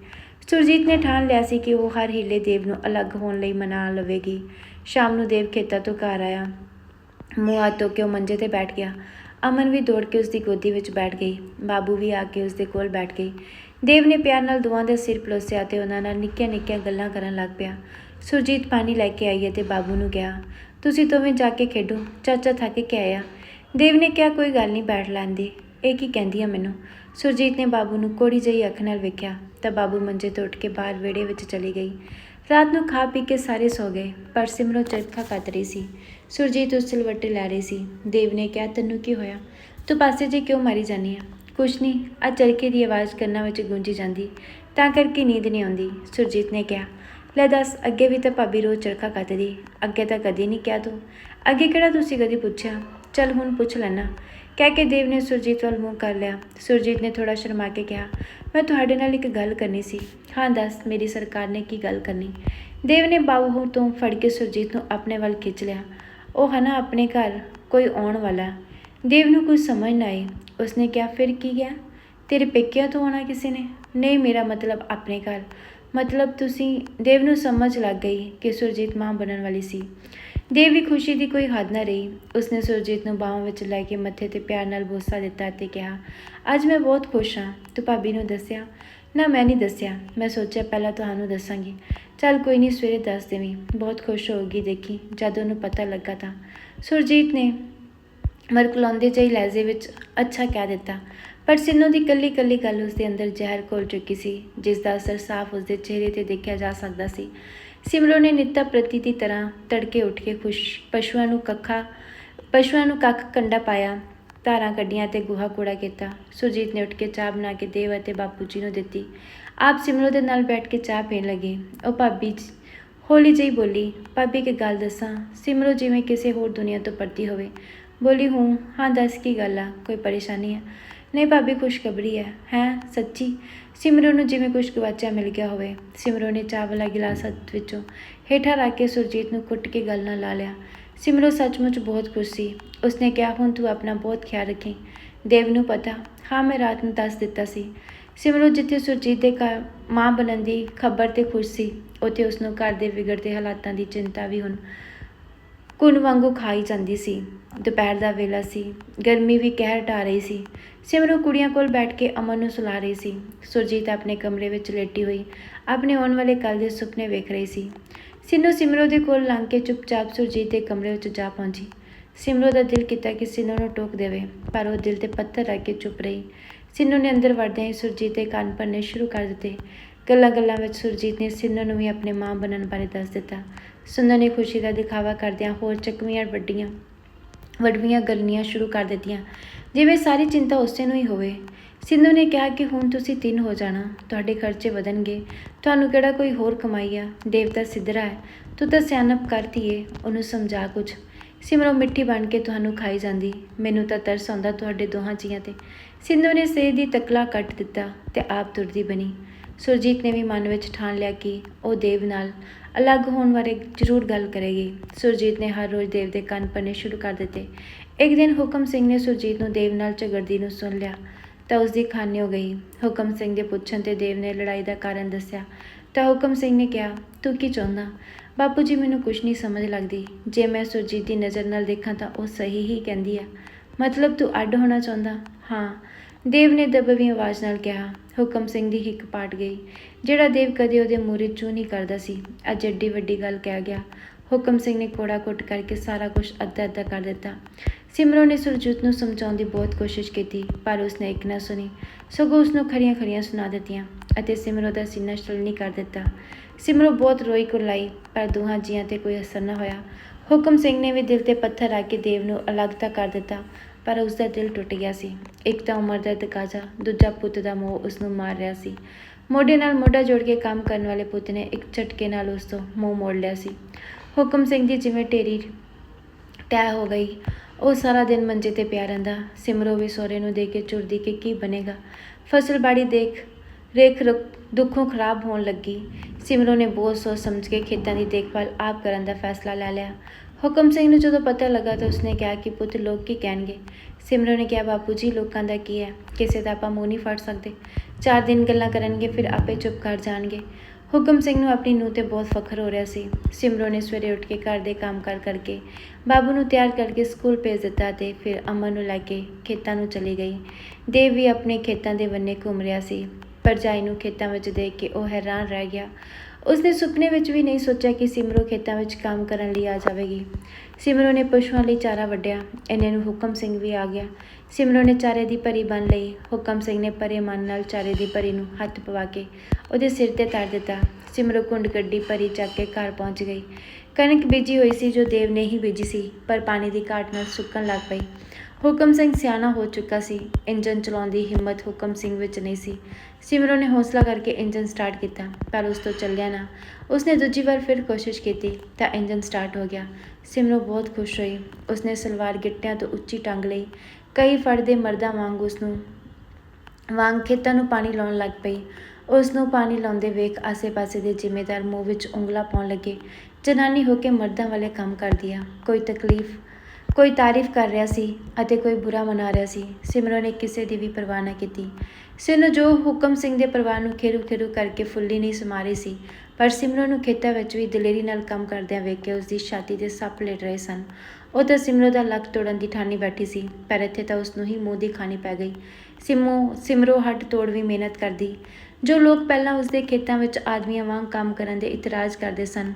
ਸੁਰਜੀਤ ਨੇ ਠਾਣ ਲਿਆ ਸੀ ਕਿ ਉਹ ਹਰ ਹੀਲੇ ਦੇਵ ਨੂੰ ਅਲੱਗ ਹੋਣ ਲਈ ਮਨਾ ਲਵੇਗੀ। ਸ਼ਾਮ ਨੂੰ ਦੇਵ ਖੇਤਾਂ ਤੋਂ ਘਰ ਆਇਆ। ਮੂੰਹ ਹੱਥ ਧੋ ਕੇ ਉਹ ਮੰਜੇ ਤੇ ਬੈਠ ਗਿਆ। ਅਮਨ ਵੀ ਦੌੜ ਕੇ ਉਸਦੀ ਗੋਦੀ ਵਿੱਚ ਬੈਠ ਗਈ। ਬਾਬੂ ਵੀ ਆ ਕੇ ਉਸਦੇ ਕੋਲ ਬੈਠ ਗਈ ਦੇਵ ਨੇ ਪਿਆਰ ਨਾਲ ਦੋਵਾਂ ਦੇ ਸਿਰ ਪਲੋਸਿਆ ਤੇ ਉਹਨਾਂ ਨਾਲ ਨਿੱਕੀਆਂ ਨਿੱਕੀਆਂ ਗੱਲਾਂ ਕਰਨ ਲੱਗ ਪਿਆ। ਸੁਰਜੀਤ ਪਾਣੀ ਲੈ ਕੇ ਆਈ ਅਤੇ ਬਾਬੂ ਨੂੰ ਕਿਹਾ, ਤੁਸੀਂ ਦੋਵੇਂ ਜਾ ਕੇ ਖੇਡੋ, ਚਾਚਾ ਥੱਕ ਕੇ ਆਇਆ। ਦੇਵ ਨੇ ਕਿਹਾ, ਕੋਈ ਗੱਲ ਨਹੀਂ, ਬੈਠ ਲੈਂਦੀ ਇਹ ਕੀ ਕਹਿੰਦੀ ਆ ਮੈਨੂੰ? ਸੁਰਜੀਤ ਨੇ ਬਾਬੂ ਨੂੰ ਕੋੜੀ ਜਿਹੀ ਅੱਖ ਨਾਲ ਵੇਖਿਆ, ਤਾਂ ਬਾਬੂ ਮੰਜੇ ਤੋਂ ਉੱਠ ਕੇ ਬਾਹਰ ਵਿਹੜੇ ਵਿੱਚ ਚਲੀ ਗਈ। ਰਾਤ ਨੂੰ ਖਾ ਪੀ ਕੇ ਸਾਰੇ ਸੋ ਗਏ, ਪਰ ਸਿਮਰੋ ਚਰਖਾ ਕੱਤ ਰਹੀ ਸੀ। ਸੁਰਜੀਤ ਉਸ ਸਿਲਵੱਟੇ ਲੈ ਰਹੀ ਸੀ। ਦੇਵ ਨੇ ਕਿਹਾ, ਤੈਨੂੰ ਕੀ ਹੋਇਆ? ਤੂੰ ਪਾਸੇ ਜੇ ਕਿਉਂ ਮਾਰੀ ਜਾਨੀ ਆ? ਕੁਛ ਨਹੀਂ ਆ ਚਰਖੇ ਦੀ ਆਵਾਜ਼ ਕੰਨਾਂ ਵਿੱਚ ਗੂੰਜੀ ਜਾਂਦੀ, ਤਾਂ ਕਰਕੇ ਨੀਂਦ ਨਹੀਂ ਆਉਂਦੀ, ਸੁਰਜੀਤ ਨੇ ਕਿਹਾ। ਲੈ ਦੱਸ, ਅੱਗੇ ਵੀ ਤਾਂ ਭਾਬੀ ਰੋਜ਼ ਚਰਖਾ ਕੱਤਦੀ, ਅੱਗੇ ਤਾਂ ਕਦੀ ਨਹੀਂ ਕਿਹਾ ਤੂੰ। ਅੱਗੇ ਕਿਹੜਾ ਤੁਸੀਂ ਕਦੀ ਪੁੱਛਿਆ? ਚੱਲ ਹੁਣ ਪੁੱਛ ਲੈਣਾ ਕਹਿ ਕੇ ਦੇਵ ਨੇ ਸੁਰਜੀਤ ਵੱਲ ਮੂੰਹ ਕਰ ਲਿਆ। ਸੁਰਜੀਤ ਨੇ ਥੋੜਾ ਸ਼ਰਮਾ ਕੇ ਕਿਹਾ, ਮੈਂ ਤੁਹਾਡੇ ਨਾਲ ਇੱਕ ਗੱਲ ਕਰਨੀ ਸੀ। ਹਾਂ, ਦੱਸ, ਮੇਰੀ ਸਰਕਾਰ ਨੇ ਕੀ ਗੱਲ ਕਰਨੀ? ਦੇਵ ਨੇ ਬਾਹੂ ਤੋਂ ਫੜ ਕੇ ਸੁਰਜੀਤ ਨੂੰ ਆਪਣੇ ਵੱਲ ਖਿੱਚ ਲਿਆ। ਉਹ ਹਨਾ ਆਪਣੇ ਘਰ, ਕੋਈ ਆਉਣ ਵਾਲਾ? ਦੇਵ ਨੂੰ ਕੁਝ ਸਮਝ ਨਾ ਆਈ। ਉਸਨੇ ਕਿਹਾ, ਫਿਰ ਕੀ ਗਿਆ? ਤੇਰੇ ਪੇਕਿਆਂ ਤੋਂ ਆਉਣਾ ਕਿਸੇ ਨੇ? ਨਹੀਂ, ਮੇਰਾ ਮਤਲਬ ਆਪਣੇ ਘਰ। ਮਤਲਬ ਤੁਸੀਂ ਦੇਵ ਨੂੰ ਸਮਝ ਲੱਗ ਗਈ ਕਿ ਸੁਰਜੀਤ ਮਾਂ ਬਣਨ ਵਾਲੀ ਸੀ। ਦੇਵ ਵੀ ਖੁਸ਼ੀ ਦੀ ਕੋਈ ਹੱਦ ਨਾ ਰਹੀ। ਉਸਨੇ ਸੁਰਜੀਤ ਨੂੰ ਬਾਹਾਂ ਵਿੱਚ ਲੈ ਕੇ ਮੱਥੇ ਤੇ ਪਿਆਰ ਨਾਲ ਬੋਸਾ ਦਿੱਤਾ ਤੇ ਕਿਹਾ, ਅੱਜ ਮੈਂ ਬਹੁਤ ਖੁਸ਼ ਹਾਂ। ਤੂੰ ਭਾਬੀ ਨੂੰ ਦੱਸਿਆ? ਨਾ, ਮੈਂ ਨਹੀਂ ਦੱਸਿਆ। ਮੈਂ ਸੋਚਿਆ ਪਹਿਲਾਂ ਤੁਹਾਨੂੰ ਦੱਸਾਂਗੀ। ਚੱਲ ਕੋਈ ਨਹੀਂ, ਸਵੇਰੇ ਦੱਸ ਦੇਵੀਂ। ਬਹੁਤ ਖੁਸ਼ ਹੋਊਗੀ, ਦੇਖੀ, ਜਦ ਉਹਨੂੰ ਪਤਾ ਲੱਗਾ ਤਾਂ। ਸੁਰਜੀਤ ਨੇ ਮਰਕਲਾਉਂਦੇ ਜਿਹੇ ਲਹਿਜ਼ੇ ਵਿੱਚ ਅੱਛਾ ਕਹਿ ਦਿੱਤਾ। ਪਰ ਸਿੰਨੋ ਦੀ ਕੱਲੀ ਕੱਲੀ ਗੱਲ ਉਸ ਦੇ ਅੰਦਰ ਜ਼ਹਿਰ ਘੋਲ ਚੁੱਕੀ ਸੀ, ਜਿਸ ਦਾ ਅਸਰ ਸਾਫ਼ ਉਸ ਦੇ ਚਿਹਰੇ ਤੇ ਦੇਖਿਆ ਜਾ ਸਕਦਾ ਸੀ। ਸਿਮਰੋ ਨੇ ਨਿੱਤਾ ਪ੍ਰਤੀ ਦੀ ਤਰ੍ਹਾਂ ਤੜਕੇ ਉੱਠ ਕੇ ਖੁਸ਼, ਪਸ਼ੂਆਂ ਨੂੰ ਕੱਖਾ, ਪਸ਼ੂਆਂ ਨੂੰ ਕੱਖ ਕੰਡਾ ਪਾਇਆ, ਧਾਰਾਂ ਕੱਢੀਆਂ ਤੇ ਗੁਹਾ ਕੂੜਾ ਕੀਤਾ। ਸੁਰਜੀਤ ਨੇ ਉੱਠ ਕੇ ਚਾਹ ਬਣਾ ਕੇ ਦੇਵ ਅਤੇ ਬਾਪੂ ਜੀ ਨੂੰ ਦਿੱਤੀ। ਆਪ ਸਿਮਰੋ ਦੇ ਨਾਲ ਬੈਠ ਕੇ ਚਾਹ ਪੀਣ ਲੱਗੇ। ਉਹ ਭਾਬੀ ਹੌਲੀ ਜਿਹੀ ਬੋਲੀ, ਭਾਬੀ, ਇੱਕ ਗੱਲ ਦੱਸਾਂ। ਸਿਮਰੋ ਜਿਵੇਂ ਕਿਸੇ ਹੋਰ ਦੁਨੀਆ ਤੋਂ ਪਰਤੀ ਹੋਵੇ। ਬੋਲੀ, ਹੂੰ, ਹਾਂ, ਦੱਸ ਕੀ ਗੱਲ ਆ? ਕੋਈ ਪਰੇਸ਼ਾਨੀ ਆ? ਨਹੀਂ ਭਾਬੀ, ਖੁਸ਼ਖਬਰੀ ਹੈ। ਹੈ, ਸੱਚੀ? ਸਿਮਰੋ ਨੂੰ ਜਿਵੇਂ ਕੁਛ ਗਵਾਚਿਆ ਮਿਲ ਗਿਆ ਹੋਵੇ। ਸਿਮਰੋ ਨੇ ਚਾਹ ਵਾਲਾ ਗਿਲਾਸ ਹੱਥ ਵਿੱਚੋਂ ਹੇਠਾਂ ਰੱਖ ਕੇ ਸੁਰਜੀਤ ਨੂੰ ਕੁੱਟ ਕੇ ਗੱਲ ਨਾਲ ਲਾ ਲਿਆ। ਸਿਮਰੋ ਸੱਚਮੁੱਚ ਬਹੁਤ ਖੁਸ਼ ਸੀ। ਉਸਨੇ ਕਿਹਾ, ਹੁਣ ਤੂੰ ਆਪਣਾ ਬਹੁਤ ਖਿਆਲ ਰੱਖੀਂ। ਦੇਵ ਨੂੰ ਪਤਾ। ਹਾਂ, ਮੈਂ ਰਾਤ ਨੂੰ ਦੱਸ ਦਿੱਤਾ ਸੀ। ਸਿਮਰੋ ਜਿੱਥੇ ਸੁਰਜੀਤ ਦੇ ਘਰ ਮਾਂ ਬਣਨ ਦੀ ਖਬਰ ਤੇ ਖੁਸ਼ ਸੀ, ਉੱਥੇ ਉਸ ਨੂੰ ਘਰ ਦੇ ਵਿਗੜਦੇ ਹਾਲਾਤਾਂ ਦੀ ਚਿੰਤਾ ਵੀ ਹੁਣ ਕੁਨ ਵਾਂਗੂ ਖਾਈ ਜਾਂਦੀ ਸੀ। ਦੁਪਹਿਰ ਦਾ ਵੇਲਾ ਸੀ। ਗਰਮੀ ਵੀ ਕਹਿਰ ਢਾ ਰਹੀ ਸੀ। ਸਿਮਰੋ ਕੁੜੀਆਂ ਕੋਲ ਬੈਠ ਕੇ ਅਮਨ ਨੂੰ ਸੁਲਾ ਰਹੀ ਸੀ। ਸੁਰਜੀਤ ਆਪਣੇ ਕਮਰੇ ਵਿੱਚ ਲੇਟੀ ਹੋਈ, ਆਪਣੇ ਆਉਣ ਵਾਲੇ ਕੱਲ ਦੇ ਸੁਪਨੇ ਵੇਖ ਰਹੀ ਸੀ। ਸਿੰਨੂ ਸਿਮਰੋ ਦੇ ਕੋਲ ਲੰਘ ਕੇ ਚੁੱਪਚਾਪ ਸੁਰਜੀਤ ਦੇ ਕਮਰੇ ਵਿੱਚ ਜਾ ਪਹੁੰਚੀ। ਸਿਮਰੋ ਦਾ ਦਿਲ ਕੀਤਾ ਕਿ ਸਿੰਨੂ ਨੂੰ ਟੋਕ ਦੇਵੇ, ਪਰ ਉਹ ਦਿਲ ਤੇ ਪੱਥਰ ਰੱਖ ਕੇ ਚੁੱਪ ਰਹੀ। ਸਿੰਨੂ ਨੇ ਅੰਦਰ ਵੜਦਿਆਂ ਹੀ ਸੁਰਜੀਤ ਦੇ ਕੰਨ ਭਰਨੇ ਸ਼ੁਰੂ ਕਰ ਦਿੱਤੇ। ਗੱਲਾਂ ਗੱਲਾਂ ਵਿੱਚ ਸੁਰਜੀਤ ਨੇ ਸਿੰਨੂ ਨੂੰ ਵੀ ਆਪਣੇ ਮਾਂ ਬਣਨ ਬਾਰੇ ਦੱਸ ਦਿੱਤਾ। ਸੁੰਦਰ ਨੇ ਖੁਸ਼ੀ ਦਾ ਦਿਖਾਵਾ ਕਰਦਿਆਂ ਹੋਰ ਚੱਕਵੀਆਂ ਵੱਡੀਆਂ, ਵੱਡਵੀਆਂ ਗੱਲਨੀਆਂ ਸ਼ੁਰੂ ਕਰ ਦਿੱਤੀਆਂ। ਜਿਵੇਂ ਸਾਰੀ ਚਿੰਤਾ ਉਸੇ ਨੂੰ ਹੀ ਹੋਵੇ। ਸਿੰਧੂ ਨੇ ਕਿਹਾ ਕਿ ਹੁਣ ਤੁਸੀਂ ਤਿੰਨ ਹੋ ਜਾਣਾ, ਤੁਹਾਡੇ ਖਰਚੇ ਵਧਣਗੇ। ਤੁਹਾਨੂੰ ਕਿਹੜਾ ਕੋਈ ਹੋਰ ਕਮਾਈ ਆ? ਦੇਵਤਾ ਸਿੱਧਰਾ ਹੈ। ਤੂੰ ਤਾਂ ਸਿਆਣਪ ਕਰਤੀ ਏ ਉਹਨੂੰ ਸਮਝਾ ਕੁਝ। ਸਿਮਰੋ ਮਿੱਠੀ ਬਣ ਕੇ ਤੁਹਾਨੂੰ ਖਾਈ ਜਾਂਦੀ। ਮੈਨੂੰ ਤਾਂ ਤਰਸ ਆਉਂਦਾ ਤੁਹਾਡੇ ਦੋਹਾਂ ਜੀਆਂ ਤੇ। ਸਿੰਧੂ ਨੇ ਸੇ ਦੀ ਤਕਲਾ ਕੱਟ ਦਿੱਤਾ ਤੇ ਆਪ ਤੁਰਦੀ ਬਣੀ। ਸੁਰਜੀਤ ਨੇ ਵੀ ਮਨ ਵਿੱਚ ਠਾਣ ਲਿਆ ਕਿ ਉਹ ਦੇਵ ਨਾਲ ਅਲੱਗ ਹੋਣ ਬਾਰੇ ਜ਼ਰੂਰ ਗੱਲ ਕਰੇਗੀ। ਸੁਰਜੀਤ ਨੇ ਹਰ ਰੋਜ਼ ਦੇਵ ਦੇ ਕੰਨ ਭਰਨੇ ਸ਼ੁਰੂ ਕਰ ਦਿੱਤੇ। ਇੱਕ ਦਿਨ ਹੁਕਮ ਸਿੰਘ ਨੇ ਸੁਰਜੀਤ ਨੂੰ ਦੇਵ ਨਾਲ ਝਗੜਦੀ ਨੂੰ ਸੁਣ ਲਿਆ, ਤਾਂ ਉਸ ਦੀ ਖਾਨੀ ਹੋ ਗਈ। ਹੁਕਮ ਸਿੰਘ ਦੇ ਪੁੱਛਣ ਤੇ ਦੇਵ ਨੇ ਲੜਾਈ ਦਾ ਕਾਰਨ ਦੱਸਿਆ। ਤਾਂ ਹੁਕਮ ਸਿੰਘ ਨੇ ਕਿਹਾ, ਤੂੰ ਕੀ ਚਾਹੁੰਦਾ? ਬਾਪੂ ਜੀ, ਮੈਨੂੰ ਕੁਝ ਨਹੀਂ ਸਮਝ ਲੱਗਦੀ। ਜੇ ਮੈਂ ਸੁਰਜੀਤ ਦੀ ਨਜ਼ਰ ਨਾਲ ਦੇਖਾਂ ਤਾਂ ਉਹ ਸਹੀ ਹੀ ਕਹਿੰਦੀ ਆ। ਮਤਲਬ ਤੂੰ ਅੱਡ ਹੋਣਾ ਚਾਹੁੰਦਾ? ਹਾਂ ਦੇਵ ਨੇ ਦਬਵੀਂ ਆਵਾਜ਼ ਨਾਲ ਕਿਹਾ, ਹੁਕਮ ਸਿੰਘ ਦੀ ਹਿੱਕ ਪਾਟ ਗਈ। ਜਿਹੜਾ ਦੇਵ ਕਦੇ ਉਹਦੇ ਮੂਹਰੇ ਚੂੰ ਨਹੀਂ ਕਰਦਾ ਸੀ, ਅੱਜ ਏਡੀ ਵੱਡੀ ਗੱਲ ਕਹਿ ਗਿਆ। ਹੁਕਮ ਸਿੰਘ ਨੇ ਕੋੜਾ ਕੁੱਟ ਕਰਕੇ ਸਾਰਾ ਕੁਝ ਅੱਧਾ ਅੱਧਾ ਕਰ ਦਿੱਤਾ। ਸਿਮਰੋ ਨੇ ਸੁਰਜੀਤ ਨੂੰ ਸਮਝਾਉਣ ਦੀ ਬਹੁਤ ਕੋਸ਼ਿਸ਼ ਕੀਤੀ, ਪਰ ਉਸਨੇ ਇੱਕ ਨਾ ਸੁਣੀ। ਸਗੋਂ ਉਸਨੂੰ ਖਰੀਆਂ ਖਰੀਆਂ ਸੁਣਾ ਦਿੱਤੀਆਂ ਅਤੇ ਸਿਮਰੋ ਦਾ ਸੀਨਾ ਛਲ ਨਹੀਂ ਕਰ ਦਿੱਤਾ। ਸਿਮਰੋ ਬਹੁਤ ਰੋਈ ਕੁਰਲਾਈ, ਪਰ ਦੋਹਾਂ ਜੀਆਂ ਤੇ ਕੋਈ ਅਸਰ ਨਾ ਹੋਇਆ। ਹੁਕਮ ਸਿੰਘ ਨੇ ਵੀ ਦਿਲ ਤੇ ਪੱਥਰ ਰੱਖ ਕੇ ਦੇਵ ਨੂੰ ਅਲੱਗ ਤਾਂ ਕਰ ਦਿੱਤਾ ਪਰ ਉਸ ਦਾ ਦਿਲ ਟੁੱਟ ਗਿਆ ਸੀ। ਇੱਕ ਤਾਂ ਉਮਰ ਦਾ ਤਕਾਜ਼ਾ, ਦੂਜਾ ਪੁੱਤ ਦਾ ਮੋਹ ਉਸ ਨੂੰ ਮਾਰ ਰਿਹਾ ਸੀ। ਮੋਢੇ ਨਾਲ ਮੋਢਾ ਜੋੜ ਕੇ ਕੰਮ ਕਰਨ ਵਾਲੇ ਪੁੱਤ ਨੇ ਇੱਕ ਝਟਕੇ ਨਾਲ ਉਸ ਤੋਂ ਮੂੰਹ ਮੋੜ ਲਿਆ ਸੀ। ਹੁਕਮ ਸਿੰਘ ਦੀ ਜਿਵੇਂ ਢੇਰੀ ਤੈਅ ਹੋ ਗਈ, ਉਹ ਸਾਰਾ ਦਿਨ ਮੰਜੇ ਤੇ ਪਿਆ ਰਹਿੰਦਾ। ਸਿਮਰੋ ਵੀ ਸਹੁਰੇ ਨੂੰ ਦੇ ਕੇ ਚੁਰਦੀ ਕਿ ਕੀ ਬਣੇਗਾ। ਫਸਲ ਬਾੜੀ ਦੇਖ ਰੇਖ ਰੁਖ- ਦੁੱਖੋਂ ਖਰਾਬ ਹੋਣ ਲੱਗੀ। ਸਿਮਰੋ ਨੇ ਬਹੁਤ ਸੋਚ ਸਮਝ ਕੇ ਖੇਤਾਂ ਦੀ ਦੇਖਭਾਲ ਆਪ ਕਰਨ ਦਾ ਫੈਸਲਾ ਲੈ ਲਿਆ। ਹੁਕਮ ਸਿੰਘ ਨੂੰ ਜਦੋਂ ਪਤਾ ਲੱਗਾ ਤਾਂ ਉਸਨੇ ਕਿਹਾ ਕਿ ਪੁੱਤ ਲੋਕ ਕੀ ਕਹਿਣਗੇ? ਸਿਮਰੋ ਨੇ ਕਿਹਾ, ਬਾਪੂ ਜੀ, ਲੋਕਾਂ ਦਾ ਕੀ ਹੈ? ਕਿਸੇ ਦਾ ਆਪਾਂ ਮੂੰਹ ਨਹੀਂ ਫੜ ਸਕਦੇ। ਚਾਰ ਦਿਨ ਗੱਲਾਂ ਕਰਨਗੇ, ਫਿਰ ਆਪੇ ਚੁੱਪ ਕਰ ਜਾਣਗੇ। ਹੁਕਮ ਸਿੰਘ ਨੂੰ ਆਪਣੀ ਨੂੰਹ ਤੇ ਬਹੁਤ ਫਖਰ ਹੋ ਰਿਹਾ ਸੀ। ਸਿਮਰੋ ਨੇ ਸਵੇਰੇ ਉੱਠ ਕੇ ਘਰ ਦੇ ਕੰਮ ਕਰ ਕਰਕੇ ਬਾਬੂ ਨੂੰ ਤਿਆਰ ਕਰਕੇ ਸਕੂਲ ਭੇਜ ਦਿੱਤਾ ਤੇ ਫਿਰ ਅਮਨ ਨੂੰ ਲੈ ਕੇ ਖੇਤਾਂ ਨੂੰ ਚਲੀ ਗਈ। ਦੇਵ ਵੀ ਆਪਣੇ ਖੇਤਾਂ ਦੇ ਬੰਨੇ ਘੁੰਮ ਰਿਹਾ ਸੀ। ਭਰਜਾਈ ਨੂੰ ਖੇਤਾਂ ਵਿੱਚ ਦੇਖ ਕੇ ਉਹ ਹੈਰਾਨ ਰਹਿ ਗਿਆ। ਉਸਨੇ ਸੁਪਨੇ ਵਿੱਚ ਵੀ ਨਹੀਂ ਸੋਚਿਆ ਕਿ ਸਿਮਰੋ ਖੇਤਾਂ ਵਿੱਚ ਕੰਮ ਕਰਨ ਲਈ ਆ ਜਾਵੇਗੀ। ਸਿਮਰੋ ਨੇ ਪਸ਼ੂਆਂ ਲਈ ਚਾਰਾ ਵੱਢਿਆ। ਇੰਨੇ ਨੂੰ ਹੁਕਮ ਸਿੰਘ ਵੀ ਆ ਗਿਆ। ਸਿਮਰੋ ਨੇ ਚਾਰੇ ਦੀ ਭਰੀ ਬੰਨ ਲਈ। ਹੁਕਮ ਸਿੰਘ ਨੇ ਪਰੇ ਮਨ ਨਾਲ ਚਾਰੇ ਦੀ ਭਰੀ ਨੂੰ ਹੱਥ ਪਵਾ ਕੇ ਉਹਦੇ ਸਿਰ ਤੇ ਧਰ ਦਿੱਤਾ। ਸਿਮਰੋ ਕੁੰਡ ਗੱਡੀ ਭਰੀ ਚੱਕ ਕੇ ਘਰ ਪਹੁੰਚ ਗਈ। ਕਣਕ ਬੀਜੀ ਹੋਈ ਸੀ ਜੋ ਦੇਵ ਨੇ ਹੀ ਬੀਜੀ ਸੀ, ਪਰ ਪਾਣੀ ਦੀ ਘਾਟ ਨਾਲ ਸੁੱਕਣ ਲੱਗ ਪਈ। ਹੁਕਮ ਸਿੰਘ ਸਿਆਣਾ ਹੋ ਚੁੱਕਾ ਸੀ। ਇੰਜਨ ਚਲਾਉਣ ਦੀ ਹਿੰਮਤ ਹੁਕਮ ਸਿੰਘ ਵਿੱਚ ਨਹੀਂ ਸੀ। ਸਿਮਰੋ ਨੇ ਹੌਸਲਾ ਕਰਕੇ ਇੰਜਨ ਸਟਾਰਟ ਕੀਤਾ, ਪਰ ਉਸ ਤੋਂ ਚੱਲਿਆ ਨਾ। ਉਸਨੇ ਦੂਜੀ ਵਾਰ ਫਿਰ ਕੋਸ਼ਿਸ਼ ਕੀਤੀ, ਤਾਂ ਇੰਜਨ ਸਟਾਰਟ ਹੋ ਗਿਆ। ਸਿਮਰੋ ਬਹੁਤ ਖੁਸ਼ ਹੋਈ। ਉਸਨੇ ਸਲਵਾਰ ਗਿੱਟਿਆਂ ਤੋਂ ਉੱਚੀ ਟੰਗ ਲਈ। ਕਈ ਫੜਦੇ ਮਰਦਾਂ ਵਾਂਗ ਉਸ ਨੂੰ ਵਾਂਗ ਖੇਤਾਂ ਨੂੰ ਪਾਣੀ ਲਾਉਣ ਲੱਗ ਪਈ। ਉਸ ਨੂੰ ਪਾਣੀ ਲਾਉਂਦੇ ਵੇਖ ਆਸੇ-ਪਾਸੇ ਦੇ ਜ਼ਿੰਮੇਦਾਰ ਮੂੰਹ ਵਿੱਚ ਉਂਗਲਾ ਪਾਉਣ ਲੱਗੇ। ਜਨਾਨੀ ਹੋ ਕੇ ਮਰਦਾਂ ਵਾਲੇ ਕੰਮ ਕਰਦੀ ਆ। ਕੋਈ ਤਕਲੀਫ ਕੋਈ ਤਾਰੀਫ ਕਰ ਰਿਹਾ ਸੀ ਅਤੇ ਕੋਈ ਬੁਰਾ ਮਨਾ ਰਿਹਾ ਸੀ, ਸਿਮਰੋ ਨੇ ਕਿਸੇ ਦੀ ਵੀ ਪਰਵਾਹ ਨਾ ਕੀਤੀ। ਸਿਨ ਜੋ ਹੁਕਮ ਸਿੰਘ ਦੇ ਪਰਿਵਾਰ ਨੂੰ ਖੇਰੂ ਖੇਰੂ ਕਰਕੇ ਫੁੱਲੀ ਨਹੀਂ ਸਮਾ ਰਹੀ ਸੀ, ਪਰ ਸਿਮਰੋ ਨੂੰ ਖੇਤਾਂ ਵਿੱਚ ਵੀ ਦਲੇਰੀ ਨਾਲ ਕੰਮ ਕਰਦਿਆਂ ਵੇਖ ਕੇ ਉਸ ਦੀ ਛਾਤੀ ਤੇ ਸੱਪ ਲੇਟ ਰਹੇ ਸਨ। ਉਹ ਤਾਂ ਸਿਮਰੋ ਦਾ ਲੱਕ ਤੋੜਨ ਦੀ ਠਾਨੀ ਬੈਠੀ ਸੀ, ਪਰ ਇੱਥੇ ਤਾਂ ਉਸ ਨੂੰ ਹੀ ਮੂੰਹ ਦੀ ਖਾਣੀ ਪੈ ਗਈ। ਸਿਮੋ, ਸਿਮਰੋ ਹੱਟ ਤੋੜ ਵੀ ਮਿਹਨਤ ਕਰਦੀ। ਜੋ ਲੋਕ ਪਹਿਲਾਂ ਉਸ ਦੇ ਖੇਤਾਂ ਵਿੱਚ ਆਦਮੀਆਂ ਵਾਂਗ ਕੰਮ ਕਰਨ ਦੇ ਇਤਰਾਜ਼ ਕਰਦੇ ਸਨ,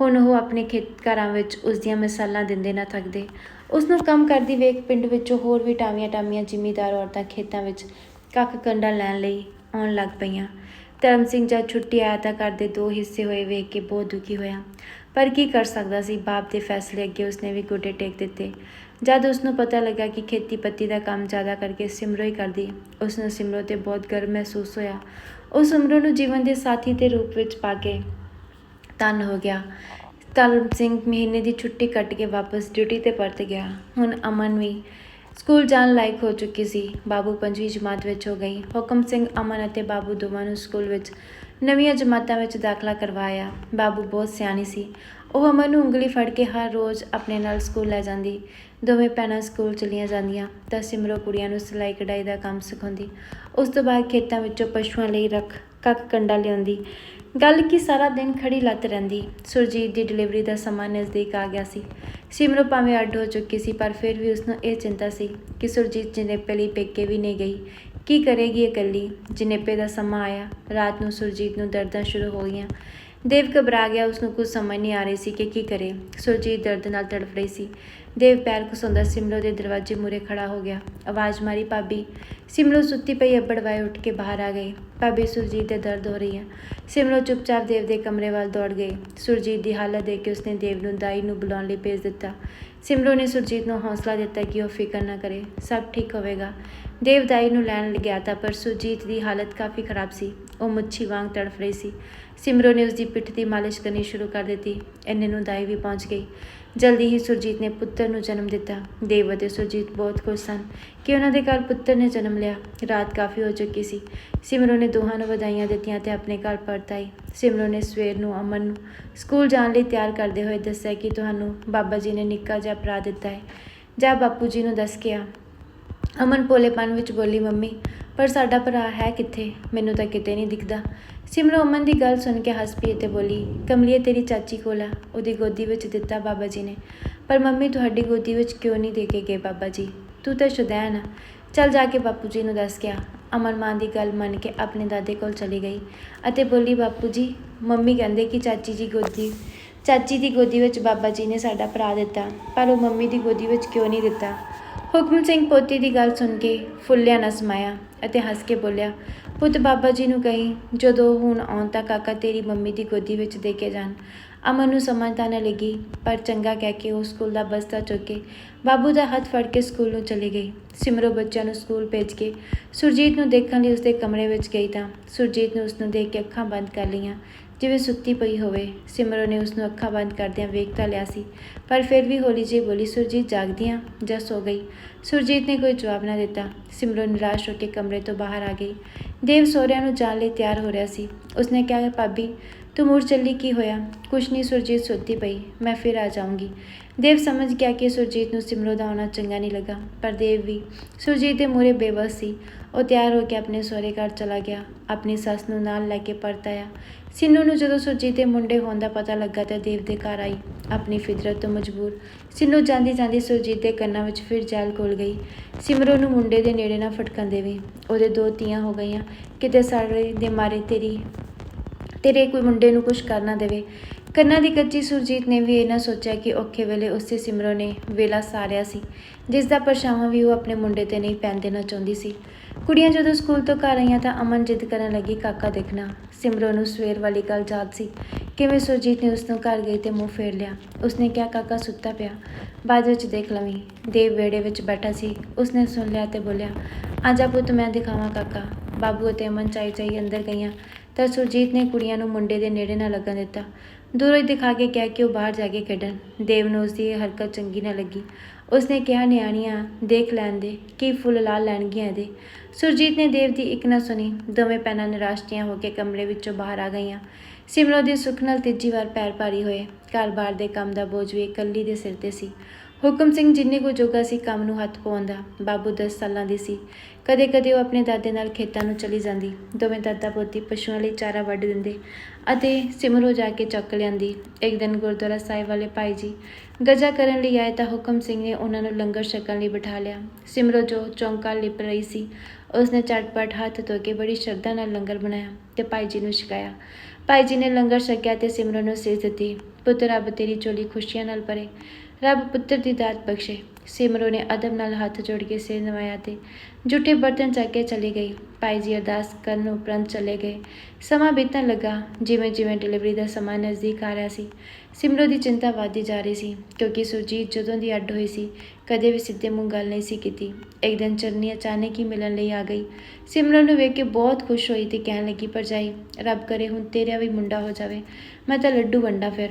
ਹੁਣ ਉਹ ਆਪਣੇ ਖੇਤ ਘਰਾਂ ਵਿੱਚ ਉਸ ਦੀਆਂ ਮਿਸਾਲਾਂ ਦਿੰਦੇ ਨਾ ਥੱਕਦੇ। ਉਸ ਨੂੰ ਕੰਮ ਕਰਦੀ ਵੇਖ ਪਿੰਡ ਵਿੱਚੋਂ ਹੋਰ ਵੀ ਟਾਵੀਆਂ ਟਾਮੀਆਂ ਜ਼ਿਮੀਦਾਰ ਔਰਤਾਂ ਖੇਤਾਂ ਵਿੱਚ ਕੱਖ ਕੰਡਾ ਲੈਣ ਲਈ ਆਉਣ ਲੱਗ ਪਈਆਂ। ਧਰਮ ਸਿੰਘ ਜਦ ਛੁੱਟੀ ਆਇਆ ਤਾਂ ਘਰ ਦੇ ਦੋ ਹਿੱਸੇ ਹੋਏ ਵੇਖ ਕੇ ਬਹੁਤ ਦੁਖੀ ਹੋਇਆ। ਪਰ ਕੀ ਕਰ ਸਕਦਾ ਸੀ? ਬਾਪ ਦੇ ਫੈਸਲੇ ਅੱਗੇ ਉਸਨੇ ਵੀ ਗੋਡੇ ਟੇਕ ਦਿੱਤੇ। ਜਦ ਉਸ ਨੂੰ ਪਤਾ ਲੱਗਾ ਕਿ ਖੇਤੀਪੱਤੀ ਦਾ ਕੰਮ ਜ਼ਿਆਦਾ ਕਰਕੇ ਸਿਮਰੋ ਹੀ ਕਰਦੀ ਉਸ ਨੂੰ ਸਿਮਰੋ ਤੇ ਬਹੁਤ ਗਰਵ ਮਹਿਸੂਸ ਹੋਇਆ। ਉਹ ਸਿਮਰੋ ਨੂੰ ਜੀਵਨ ਦੇ ਸਾਥੀ ਦੇ ਰੂਪ ਵਿੱਚ ਪਾ ਕੇ ਤਨ ਹੋ ਗਿਆ। ਕਰਮ ਸਿੰਘ ਮਹੀਨੇ ਦੀ ਛੁੱਟੀ ਕੱਟ ਕੇ ਵਾਪਸ ਡਿਊਟੀ ਤੇ ਪਰਤ ਗਿਆ। ਹੁਣ ਅਮਨ ਵੀ ਸਕੂਲ ਜਾਣ ਲਾਇਕ ਹੋ ਚੁੱਕੀ ਸੀ। ਬਾਬੂ ਪੰਜਵੀਂ ਜਮਾਤ ਵਿੱਚ ਹੋ ਗਈ। ਹੁਕਮ ਸਿੰਘ, ਅਮਨ ਅਤੇ ਬਾਬੂ ਦੋਵਾਂ ਨੂੰ ਸਕੂਲ ਵਿੱਚ ਨਵੀਆਂ ਜਮਾਤਾਂ ਵਿੱਚ ਦਾਖਲਾ ਕਰਵਾਇਆ। ਬਾਬੂ ਬਹੁਤ ਸਿਆਣੀ ਸੀ। ਉਹ ਅਮਨ ਨੂੰ ਉਂਗਲੀ ਫੜ ਕੇ ਹਰ ਰੋਜ਼ ਆਪਣੇ ਨਾਲ ਸਕੂਲ ਲੈ ਜਾਂਦੀ। ਦੋਵੇਂ ਭੈਣਾਂ ਸਕੂਲ ਚਲੀਆਂ ਜਾਂਦੀਆਂ ਤਾਂ ਸਿਮਰੋ ਕੁੜੀਆਂ ਨੂੰ ਸਿਲਾਈ ਕਢਾਈ ਦਾ ਕੰਮ ਸਿਖਾਉਂਦੀ। ਉਸ ਤੋਂ ਬਾਅਦ ਖੇਤਾਂ ਵਿੱਚੋਂ ਪਸ਼ੂਆਂ ਲਈ ਰੱਖ ਕੱਕ ਕੰਡਾ ਲਿਆਉਂਦੀ। ਗੱਲ ਕੀ ਸਾਰਾ ਦਿਨ ਖੜੀ ਲੱਤ ਰਹਿੰਦੀ? ਸੁਰਜੀਤ ਦੀ ਡਿਲੀਵਰੀ ਦਾ ਸਮਾਂ ਨਜ਼ਦੀਕ ਆ ਗਿਆ ਸੀ। ਸਿਮਰੋ ਭਾਵੇਂ ਅੱਡ ਹੋ ਚੁੱਕੀ ਸੀ, ਪਰ ਫਿਰ ਵੀ ਉਸਨੂੰ ਇਹ ਚਿੰਤਾ ਸੀ ਕਿ ਸੁਰਜੀਤ ਜਨੇਪੇ ਲਈ ਪੇਕੇ ਵੀ ਨਹੀਂ ਗਈ। ਕੀ ਕਰੇਗੀ ਇਕੱਲੀ? ਜਨੇਪੇ ਦਾ ਸਮਾਂ ਆਇਆ। ਰਾਤ ਨੂੰ ਸੁਰਜੀਤ ਨੂੰ ਦਰਦਾਂ ਸ਼ੁਰੂ ਹੋ ਗਈਆਂ। ਦੇਵ ਘਬਰਾ ਗਿਆ। ਉਸਨੂੰ ਕੁਝ ਸਮਝ ਨਹੀਂ ਆ ਰਹੀ ਸੀ ਕਿ ਕੀ ਕਰੇ। ਸੁਰਜੀਤ ਦਰਦ ਨਾਲ ਤੜਫ ਰਹੀ ਸੀ। ਦੇਵ ਪੈਰ ਘੁਸਾਉਂਦਾ ਸਿਮਰੋ ਦੇ ਦਰਵਾਜ਼ੇ ਮੂਰੇ ਖੜਾ ਹੋ ਗਿਆ। ਆਵਾਜ਼ ਮਾਰੀ, ਭਾਬੀ ਸਿਮਰੋ ਸੁੱਤੀ ਪਈ ਅੱਬੜਵਾਏ ਉੱਠ ਕੇ ਬਾਹਰ ਆ ਗਈ। ਭਾਬੀ, ਸੁਰਜੀਤ ਦੇ ਦਰਦ ਹੋ ਰਹੀ ਹੈ। ਸਿਮਰੋ ਚੁੱਪਚਾਪ ਦੇਵ ਦੇ ਕਮਰੇ ਵੱਲ ਦੌੜ ਗਈ। ਸੁਰਜੀਤ ਦੀ ਹਾਲਤ ਦੇਖ ਕੇ ਉਸਨੇ ਦੇਵ ਨੂੰ ਦਾਈ ਨੂੰ ਬੁਲਾਉਣ ਲਈ ਭੇਜ ਦਿੱਤਾ। ਸਿਮਰੋ ਨੇ ਸੁਰਜੀਤ ਨੂੰ ਹੌਸਲਾ ਦਿੱਤਾ ਕਿ ਉਹ ਫਿਕਰ ਨਾ ਕਰੇ। ਸਭ ਠੀਕ ਹੋਵੇਗਾ। ਦੇਵ ਦਾਈ ਨੂੰ ਲੈਣ ਗਿਆ ਤਾਂ ਪਰ ਸੁਰਜੀਤ ਦੀ ਹਾਲਤ ਕਾਫੀ ਖਰਾਬ ਸੀ। ਉਹ ਮੁੱਛੀ ਵਾਂਗ ਤੜਫ ਰਹੀ ਸੀ। ਸਿਮਰੋ ਨੇ ਉਸ ਦੀ ਪਿੱਠ ਦੀ ਮਾਲਿਸ਼ ਕਰਨੀ ਸ਼ੁਰੂ ਕਰ ਦਿੱਤੀ। ਇੰਨੇ ਨੂੰ ਦਾਈ ਵੀ ਪਹੁੰਚ ਗਈ। ਜਲਦੀ ਹੀ ਸੁਰਜੀਤ ਨੇ ਪੁੱਤਰ ਨੂੰ ਜਨਮ ਦਿੱਤਾ। ਦੇਵ ਅਤੇ ਸੁਰਜੀਤ ਬਹੁਤ ਖੁਸ਼ ਸਨ ਕਿ ਉਹਨਾਂ ਦੇ ਘਰ ਪੁੱਤਰ ਨੇ ਜਨਮ ਲਿਆ। ਰਾਤ ਕਾਫੀ ਹੋ ਚੁੱਕੀ ਸੀ। ਸਿਮਰੋ ਨੇ ਦੋਹਾਂ ਨੂੰ ਵਧਾਈਆਂ ਦਿੱਤੀਆਂ ਤੇ ਆਪਣੇ ਘਰ ਪਰਤ ਆਈ ਸਿਮਰੋ ਨੇ ਸਵੇਰ ਨੂੰ ਅਮਨ ਨੂੰ ਸਕੂਲ ਜਾਣ ਲਈ ਤਿਆਰ ਕਰਦੇ ਹੋਏ ਦੱਸਿਆ ਕਿ ਤੁਹਾਨੂੰ ਬਾਬਾ ਜੀ ਨੇ ਨਿੱਕਾ ਜਿਹਾ ਭਰਾ ਦਿੱਤਾ ਹੈ। ਜਾ ਬਾਪੂ ਜੀ ਨੂੰ ਦੱਸ ਕੇ ਆ। ਅਮਨ ਭੋਲੇਪਨ ਵਿੱਚ ਬੋਲੀ, ਮੰਮੀ ਪਰ ਸਾਡਾ ਭਰਾ ਹੈ ਕਿੱਥੇ? ਮੈਨੂੰ ਤਾਂ ਕਿਤੇ ਨਹੀਂ ਦਿਖਦਾ। ਸਿਮਰੋ ਅਮਨ ਦੀ ਗੱਲ ਸੁਣ ਕੇ ਹੱਸ ਪਈ ਤੇ ਬੋਲੀ, ਕਮਲੀਏ, ਤੇਰੀ ਚਾਚੀ ਕੋਲ ਆ। ਉਹਦੀ ਗੋਦੀ ਵਿੱਚ ਦਿੱਤਾ ਬਾਬਾ ਜੀ ਨੇ। ਪਰ ਮੰਮੀ, ਤੁਹਾਡੀ ਗੋਦੀ ਵਿੱਚ ਕਿਉਂ ਨਹੀਂ ਦੇ ਕੇ ਗਏ ਬਾਬਾ ਜੀ? ਤੂੰ ਤਾਂ ਸ਼ੁਦੈਨ ਆ। ਚੱਲ ਜਾ ਕੇ ਬਾਪੂ ਜੀ ਨੂੰ ਦੱਸ ਗਿਆ ਅਮਨ ਮਾਂ ਦੀ ਗੱਲ ਮੰਨ ਕੇ ਆਪਣੇ ਦਾਦੇ ਕੋਲ ਚਲੀ ਗਈ ਅਤੇ ਬੋਲੀ, ਬਾਪੂ ਜੀ, ਮੰਮੀ ਕਹਿੰਦੇ ਕਿ ਚਾਚੀ ਜੀ ਗੋਦੀ, ਚਾਚੀ ਦੀ ਗੋਦੀ ਵਿੱਚ ਬਾਬਾ ਜੀ ਨੇ ਸਾਡਾ ਭਰਾ ਦਿੱਤਾ, ਪਰ ਉਹ ਮੰਮੀ ਦੀ ਗੋਦੀ ਵਿੱਚ ਕਿਉਂ ਨਹੀਂ ਦਿੱਤਾ? ਹੁਕਮ ਸਿੰਘ ਪੋਤੀ ਦੀ ਗੱਲ ਸੁਣ ਕੇ ਫੁੱਲਿਆ ਨਾ ਸਮਾਇਆ। ਅਤੇ ਹੱਸ ਕੇ ਬੋਲਿਆ, ਪੁੱਤ ਬਾਬਾ ਜੀ ਨੂੰ ਕਹੀ, ਜਦੋਂ ਹੁਣ ਆਉਣ ਤਾਂ ਕਾਕਾ ਤੇਰੀ ਮੰਮੀ ਦੀ ਗੋਦੀ ਵਿੱਚ ਦੇ ਕੇ ਜਾਣ। ਅਮਨ ਨੂੰ ਸਮਝ ਤਾਂ ਨਾ ਲੱਗੀ, ਪਰ ਚੰਗਾ ਕਹਿ ਕੇ ਉਹ ਸਕੂਲ ਦਾ ਬਸਤਾ ਚੁੱਕ ਕੇ ਬਾਬੂ ਦਾ ਹੱਥ ਫੜ ਕੇ ਸਕੂਲ ਨੂੰ ਚਲੀ ਗਈ ਸਿਮਰੋ ਬੱਚਿਆਂ ਨੂੰ ਸਕੂਲ ਭੇਜ ਕੇ ਸੁਰਜੀਤ ਨੂੰ ਦੇਖਣ ਲਈ ਉਸਦੇ ਕਮਰੇ ਵਿੱਚ ਗਈ ਤਾਂ ਸੁਰਜੀਤ ਨੇ ਉਸ ਨੂੰ ਦੇਖ ਕੇ ਅੱਖਾਂ ਬੰਦ ਕਰ ਲਈਆਂ। ਜਿਵੇਂ ਸੁੱਤੀ ਪਈ ਹੋਵੇ ਸਿਮਰੋ ਨੇ ਉਸ ਨੂੰ ਅੱਖਾਂ ਬੰਦ ਕਰਦਿਆਂ ਵੇਖ ਤਾਂ ਲਿਆ ਸੀ, ਪਰ ਫਿਰ ਵੀ ਹੌਲੀ ਜਿਹੀ ਬੋਲੀ, ਸੁਰਜੀਤ ਜਾਗਦੀਆਂ ਜਾਂ ਸੋ ਗਈ? ਸੁਰਜੀਤ ਨੇ ਕੋਈ ਜਵਾਬ ਨਾ ਦਿੱਤਾ। ਸਿਮਰੋ ਨਿਰਾਸ਼ ਹੋ ਕੇ ਕਮਰੇ ਤੋਂ ਬਾਹਰ ਆ ਗਈ। ਦੇਵ ਸੋਹਰਿਆਂ ਨੂੰ ਜਾਣ ਲਈ ਤਿਆਰ ਹੋ ਰਿਹਾ ਸੀ। ਉਸਨੇ ਕਿਹਾ, ਭਾਬੀ, ਤੂੰ ਮੁੜ ਚੱਲੀ ਕੀ ਹੋਇਆ? ਕੁਛ ਨਹੀਂ, ਸੁਰਜੀਤ ਸੁੱਤੀ ਪਈ। ਮੈਂ ਫਿਰ ਆ ਜਾਊਂਗੀ। ਦੇਵ ਸਮਝ ਗਿਆ ਕਿ ਸੁਰਜੀਤ ਨੂੰ ਸਿਮਰੋ ਦਾ ਆਉਣਾ ਚੰਗਾ ਨਹੀਂ ਲੱਗਾ, ਪਰ ਦੇਵ ਵੀ, ਸੁਰਜੀਤ ਦੇ ਮੂਹਰੇ ਬੇਵਸ ਸੀ। ਉਹ ਤਿਆਰ ਹੋ ਕੇ ਆਪਣੇ ਸਹੁਰੇ ਘਰ ਚਲਾ ਗਿਆ, ਆਪਣੀ ਸੱਸ ਨੂੰ ਨਾਲ ਲੈ ਕੇ ਪਰਤ ਆਇਆ ਸਿੰਨੂ ਨੂੰ ਜਦੋਂ ਸੁਰਜੀਤ ਦੇ ਮੁੰਡੇ ਹੋਣ ਦਾ ਪਤਾ ਲੱਗਾ ਤਾਂ ਦੇਵ ਦੇ ਘਰ ਆਈ, ਆਪਣੀ ਫਿਤਰਤ ਤੋਂ ਮਜਬੂਰ। ਸਿੰਨੂ ਜਾਂਦੀ ਜਾਂਦੀ ਸੁਰਜੀਤ ਦੇ ਕੰਨਾਂ ਵਿੱਚ ਫਿਰ ਜੈਲ ਕੋਲ ਗਈ। ਸਿਮਰੋ ਨੂੰ ਮੁੰਡੇ ਦੇ ਨੇੜੇ ਨਾ ਫਟਕਣ ਦੇਵੇ। ਉਹਦੇ ਦੋ ਤੀਆਂ ਹੋ ਗਈਆਂ। ਕਿਤੇ ਸਾਡੇ ਦੇ ਮਾਰੇ ਤੇਰੀ, ਤੇਰੇ ਕੋਈ ਮੁੰਡੇ ਨੂੰ ਕੁਝ ਕਰਨਾ ਦੇਵੇ। ਕੰਨਾਂ ਦੀ ਕੱਚੀ ਸੁਰਜੀਤ ਨੇ ਵੀ ਇਹ ਨਾ ਸੋਚਿਆ ਕਿ ਔਖੇ ਵੇਲੇ ਉਸੇ ਸਿਮਰੋ ਨੇ ਵੇਲਾ ਸਾਰਿਆ ਸੀ ਜਿਸ ਦਾ ਪਰਛਾਵਾਂ ਵੀ ਉਹ ਆਪਣੇ ਮੁੰਡੇ ਤੇ ਨਹੀਂ ਪੈਣ ਦੇਣਾ ਚਾਹੁੰਦੀ ਸੀ। ਕੁੜੀਆਂ ਜਦੋਂ ਸਕੂਲ ਤੋਂ ਘਰ ਆਈਆਂ ਤਾਂ ਅਮਨ ਜਿੱਦ ਕਰਨ ਲੱਗੀ, ਕਾਕਾ ਦੇਖਣਾ। ਸਿਮਰੋ ਨੂੰ ਸਵੇਰ ਵਾਲੀ ਗੱਲ ਯਾਦ ਸੀ। ਕਿਵੇਂ ਸੁਰਜੀਤ ਨੇ ਉਸ ਨੂੰ ਘਰ ਗਈ ਤੇ ਮੂੰਹ ਫੇਰ ਲਿਆ? ਉਸਨੇ ਕਿਹਾ, ਕਾਕਾ ਸੁੱਤਾ ਪਿਆ। ਬਾਅਦ ਵਿੱਚ ਦੇਖ ਲਵੀਂ। ਦੇਵ ਵੇੜੇ ਵਿੱਚ ਬੈਠਾ ਸੀ। ਉਸਨੇ ਸੁਣ ਲਿਆ ਤੇ ਬੋਲਿਆ ਆਜਾ ਪੁੱਤ, ਮੈਂ ਦਿਖਾਵਾਂ ਕਾਕਾ। ਬਾਬੂ ਅਤੇ ਅਮਨ ਚਾਈ ਚਾਈ ਅੰਦਰ ਗਈਆਂ। ਤਾਂ ਸੁਰਜੀਤ ਨੇ ਕੁੜੀਆਂ ਨੂੰ ਮੁੰਡੇ ਦੇ ਨੇੜੇ ਨਾ ਲੱਗਣ ਦਿੱਤਾ। ਦੂਰੋਂ ਹੀ ਦਿਖਾ ਕੇ ਕਿਹਾ ਕਿ ਉਹ ਬਾਹਰ ਜਾ ਕੇ ਖੇਡਣ। ਦੇਵ ਨੂੰ ਉਸ ਦੀ ਹਰਕਤ ਚੰਗੀ ਨਾ ਲੱਗੀ। ਉਸਨੇ ਕਿਹਾ, ਨਿਆਣੀਆਂ, ਦੇਖ ਲੈਣ ਦੇ। ਕੀ ਫੁੱਲ ਲਾ ਲੈਣਗੀਆਂ ਇਹਦੇ? ਸੁਰਜੀਤ ਨੇ ਦੇਵ ਦੀ ਇੱਕ ਨਾ ਸੁਣੀ। ਦੋਵੇਂ ਪੈਨਾਂ ਨਿਰਾਸ਼ਤੀਆਂ ਹੋ ਕੇ ਕਮਰੇ ਵਿੱਚੋਂ ਬਾਹਰ ਆ ਗਈਆਂ। ਸਿਮਰੋ ਦੀ ਸੁੱਖ ਨਾਲ ਤੀਜੀ ਵਾਰ ਪੈਰ ਭਾਰੀ ਹੋਏ। ਘਰ-ਬਾਰ ਦੇ ਕੰਮ ਦਾ ਬੋਝ ਵੀ ਇਕੱਲੀ ਦੇ ਸਿਰ ਤੇ ਸੀ। ਹੁਕਮ ਸਿੰਘ ਜਿੰਨੇ ਕੋ ਜੋਗਾ ਸੀ ਕੰਮ ਨੂੰ ਹੱਥ ਪਾਉਂਦਾ ਬਾਬੂ 10 ਸਾਲਾਂ ਦੀ ਸੀ। ਕਦੇ-ਕਦੇ ਉਹ ਆਪਣੇ ਦਾਦੇ ਨਾਲ ਖੇਤਾਂ ਨੂੰ ਚਲੀ ਜਾਂਦੀ। ਦੋਵੇਂ ਦਾਦਾ ਪੋਤੀ ਪਸ਼ੂਆਂ ਲਈ ਚਾਰਾ ਵੱਢ ਦਿੰਦੇ ਅਤੇ ਸਿਮਰੋ ਜਾ ਕੇ ਚੱਕ ਲਿਆਂਦੀ। ਇੱਕ ਦਿਨ ਗੁਰਦੁਆਰਾ ਸਾਹਿਬ ਵਾਲੇ ਭਾਈ ਜੀ ਗਜਾ ਕਰਨ ਲਈ ਆਏ ਤਾਂ ਹੁਕਮ ਸਿੰਘ ਨੇ ਉਹਨਾਂ ਨੂੰ ਲੰਗਰ ਛਕਣ ਲਈ ਬਿਠਾ ਲਿਆ। ਸਿਮਰੋ ਜੋ ਚੌਂਕਾ ਲਿਪ ਰਹੀ ਸੀ ਉਸਨੇ ਝਟਪਟ ਹੱਥ ਧੋ ਕੇ ਬੜੀ ਸ਼ਰਧਾ ਨਾਲ ਲੰਗਰ ਬਣਾਇਆ ਤੇ ਭਾਈ ਜੀ ਨੂੰ ਛਕਾਇਆ। ਭਾਈ ਜੀ ਨੇ ਲੰਗਰ ਛਕਿਆ ਤੇ ਸਿਮਰਨ ਨੂੰ ਸੀਸ ਦਿੱਤੀ। ਪੁੱਤ ਰੱਬ ਤੇਰੀ ਝੋਲੀ ਖੁਸ਼ੀਆਂ ਨਾਲ ਭਰੇ। ਰੱਬ ਪੁੱਤਰ ਦੀ ਦਾਤ ਬਖਸ਼ੇ। ਸਿਮਰੋ ਨੇ ਅਦਬ ਨਾਲ ਹੱਥ ਜੋੜ ਕੇ ਸਿਰ ਨਵਾਇਆ ਤੇ ਜੁੱਠੇ ਬਰਤਨ ਚੱਕ ਕੇ ਚਲੀ ਗਈ। ਭਾਈ ਜੀ ਅਰਦਾਸ ਕਰਨ ਉਪਰੰਤ ਚਲੇ ਗਏ। ਸਮਾਂ ਬੀਤਣ ਲੱਗਾ। ਜਿਵੇਂ ਜਿਵੇਂ ਡਿਲੀਵਰੀ ਦਾ ਸਮਾਂ ਨਜ਼ਦੀਕ ਆ ਰਿਹਾ ਸੀ, ਸਿਮਰੋ ਦੀ ਚਿੰਤਾ ਵਧਦੀ ਜਾ ਰਹੀ ਸੀ, ਕਿਉਂਕਿ ਸੁਰਜੀਤ ਜਦੋਂ ਦੀ ਅੱਡ ਹੋਈ ਸੀ, ਕਦੇ ਵੀ ਸਿੱਧੇ ਮੂੰਹ ਗੱਲ ਨਹੀਂ ਸੀ ਕੀਤੀ। ਇੱਕ ਦਿਨ ਚਰਨੀ ਅਚਾਨਕ ਹੀ ਮਿਲਣ ਲਈ ਆ ਗਈ। ਸਿਮਰਨ ਨੂੰ ਵੇਖ ਕੇ ਬਹੁਤ ਖੁਸ਼ ਹੋਈ ਤੇ ਕਹਿਣ ਲੱਗੀ, ਭਰਜਾਈ, ਰੱਬ ਕਰੇ ਹੁਣ ਤੇਰਾ ਵੀ ਮੁੰਡਾ ਹੋ ਜਾਵੇ। ਮੈਂ ਤਾਂ ਲੱਡੂ ਵੰਡਾ ਫਿਰ।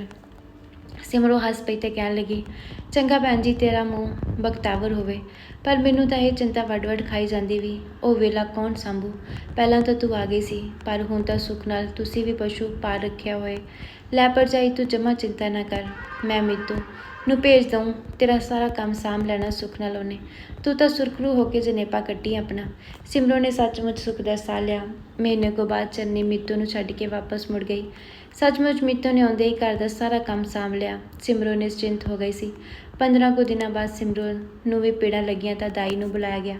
ਸਿਮਰੋ ਹੱਸ ਪਈ ਤੇ ਕਹਿਣ ਲੱਗੀ, ਚੰਗਾ ਭੈਣ ਜੀ, ਤੇਰਾ ਮੂੰਹ ਬਖਤਾਵਰ ਹੋਵੇ। ਪਰ ਮੈਨੂੰ ਤਾਂ ਇਹ ਚਿੰਤਾ ਵੜ-ਵੜ ਖਾਈ ਜਾਂਦੀ ਵੀ ਉਹ ਵੇਲਾ ਕੌਣ ਸੰਭੂ? ਪਹਿਲਾਂ ਤਾਂ ਤੂੰ ਆ ਗਈ ਸੀ, ਪਰ ਹੁਣ ਤਾਂ ਸੁੱਖ ਨਾਲ ਤੁਸੀਂ ਵੀ ਪਸ਼ੂ ਪਾਲ ਰੱਖਿਆ ਹੋਏ। ਲੈ ਪਰ ਤੂੰ ਜਮਾ ਚਿੰਤਾ ਨਾ ਕਰ, ਮੈਂ ਮਿੱਤੂ। ਨੂੰ ਭੇਜ ਦਊਂ, ਤੇਰਾ ਸਾਰਾ ਕੰਮ ਸਾਂਭ ਲੈਣਾ ਸੁੱਖ ਨਾਲ ਉਹਨੇ। ਤੂੰ ਤਾਂ ਸੁਰਖਰੂ ਹੋ ਕੇ ਜਨੇਪਾ ਕੱਟੀ ਆਪਣਾ। ਸਿਮਰੋ ਨੇ ਸੱਚਮੁੱਚ ਸੁੱਖ ਦਾ ਸਾਹ ਲਿਆ। ਮਹੀਨੇ ਕੋ ਬਾਅਦ ਚੰਨੀ ਮਿੱਤੂ ਨੂੰ ਛੱਡ ਕੇ ਵਾਪਸ ਮੁੜ ਗਈ। ਸੱਚਮੁੱਚ ਮਿੱਤੂ ਨੇ ਆਉਂਦੇ ਹੀ ਘਰ ਦਾ ਸਾਰਾ ਕੰਮ ਸਾਂਭ ਲਿਆ। ਸਿਮਰੋ ਨਿਸ਼ਚਿੰਤ ਹੋ ਗਈ ਸੀ। 15 ਕੁ ਦਿਨਾਂ ਬਾਅਦ ਸਿਮਰੋ ਨੂੰ ਵੀ ਪੀੜਾਂ ਲੱਗੀਆਂ ਤਾਂ ਦਾਈ ਨੂੰ ਬੁਲਾਇਆ ਗਿਆ।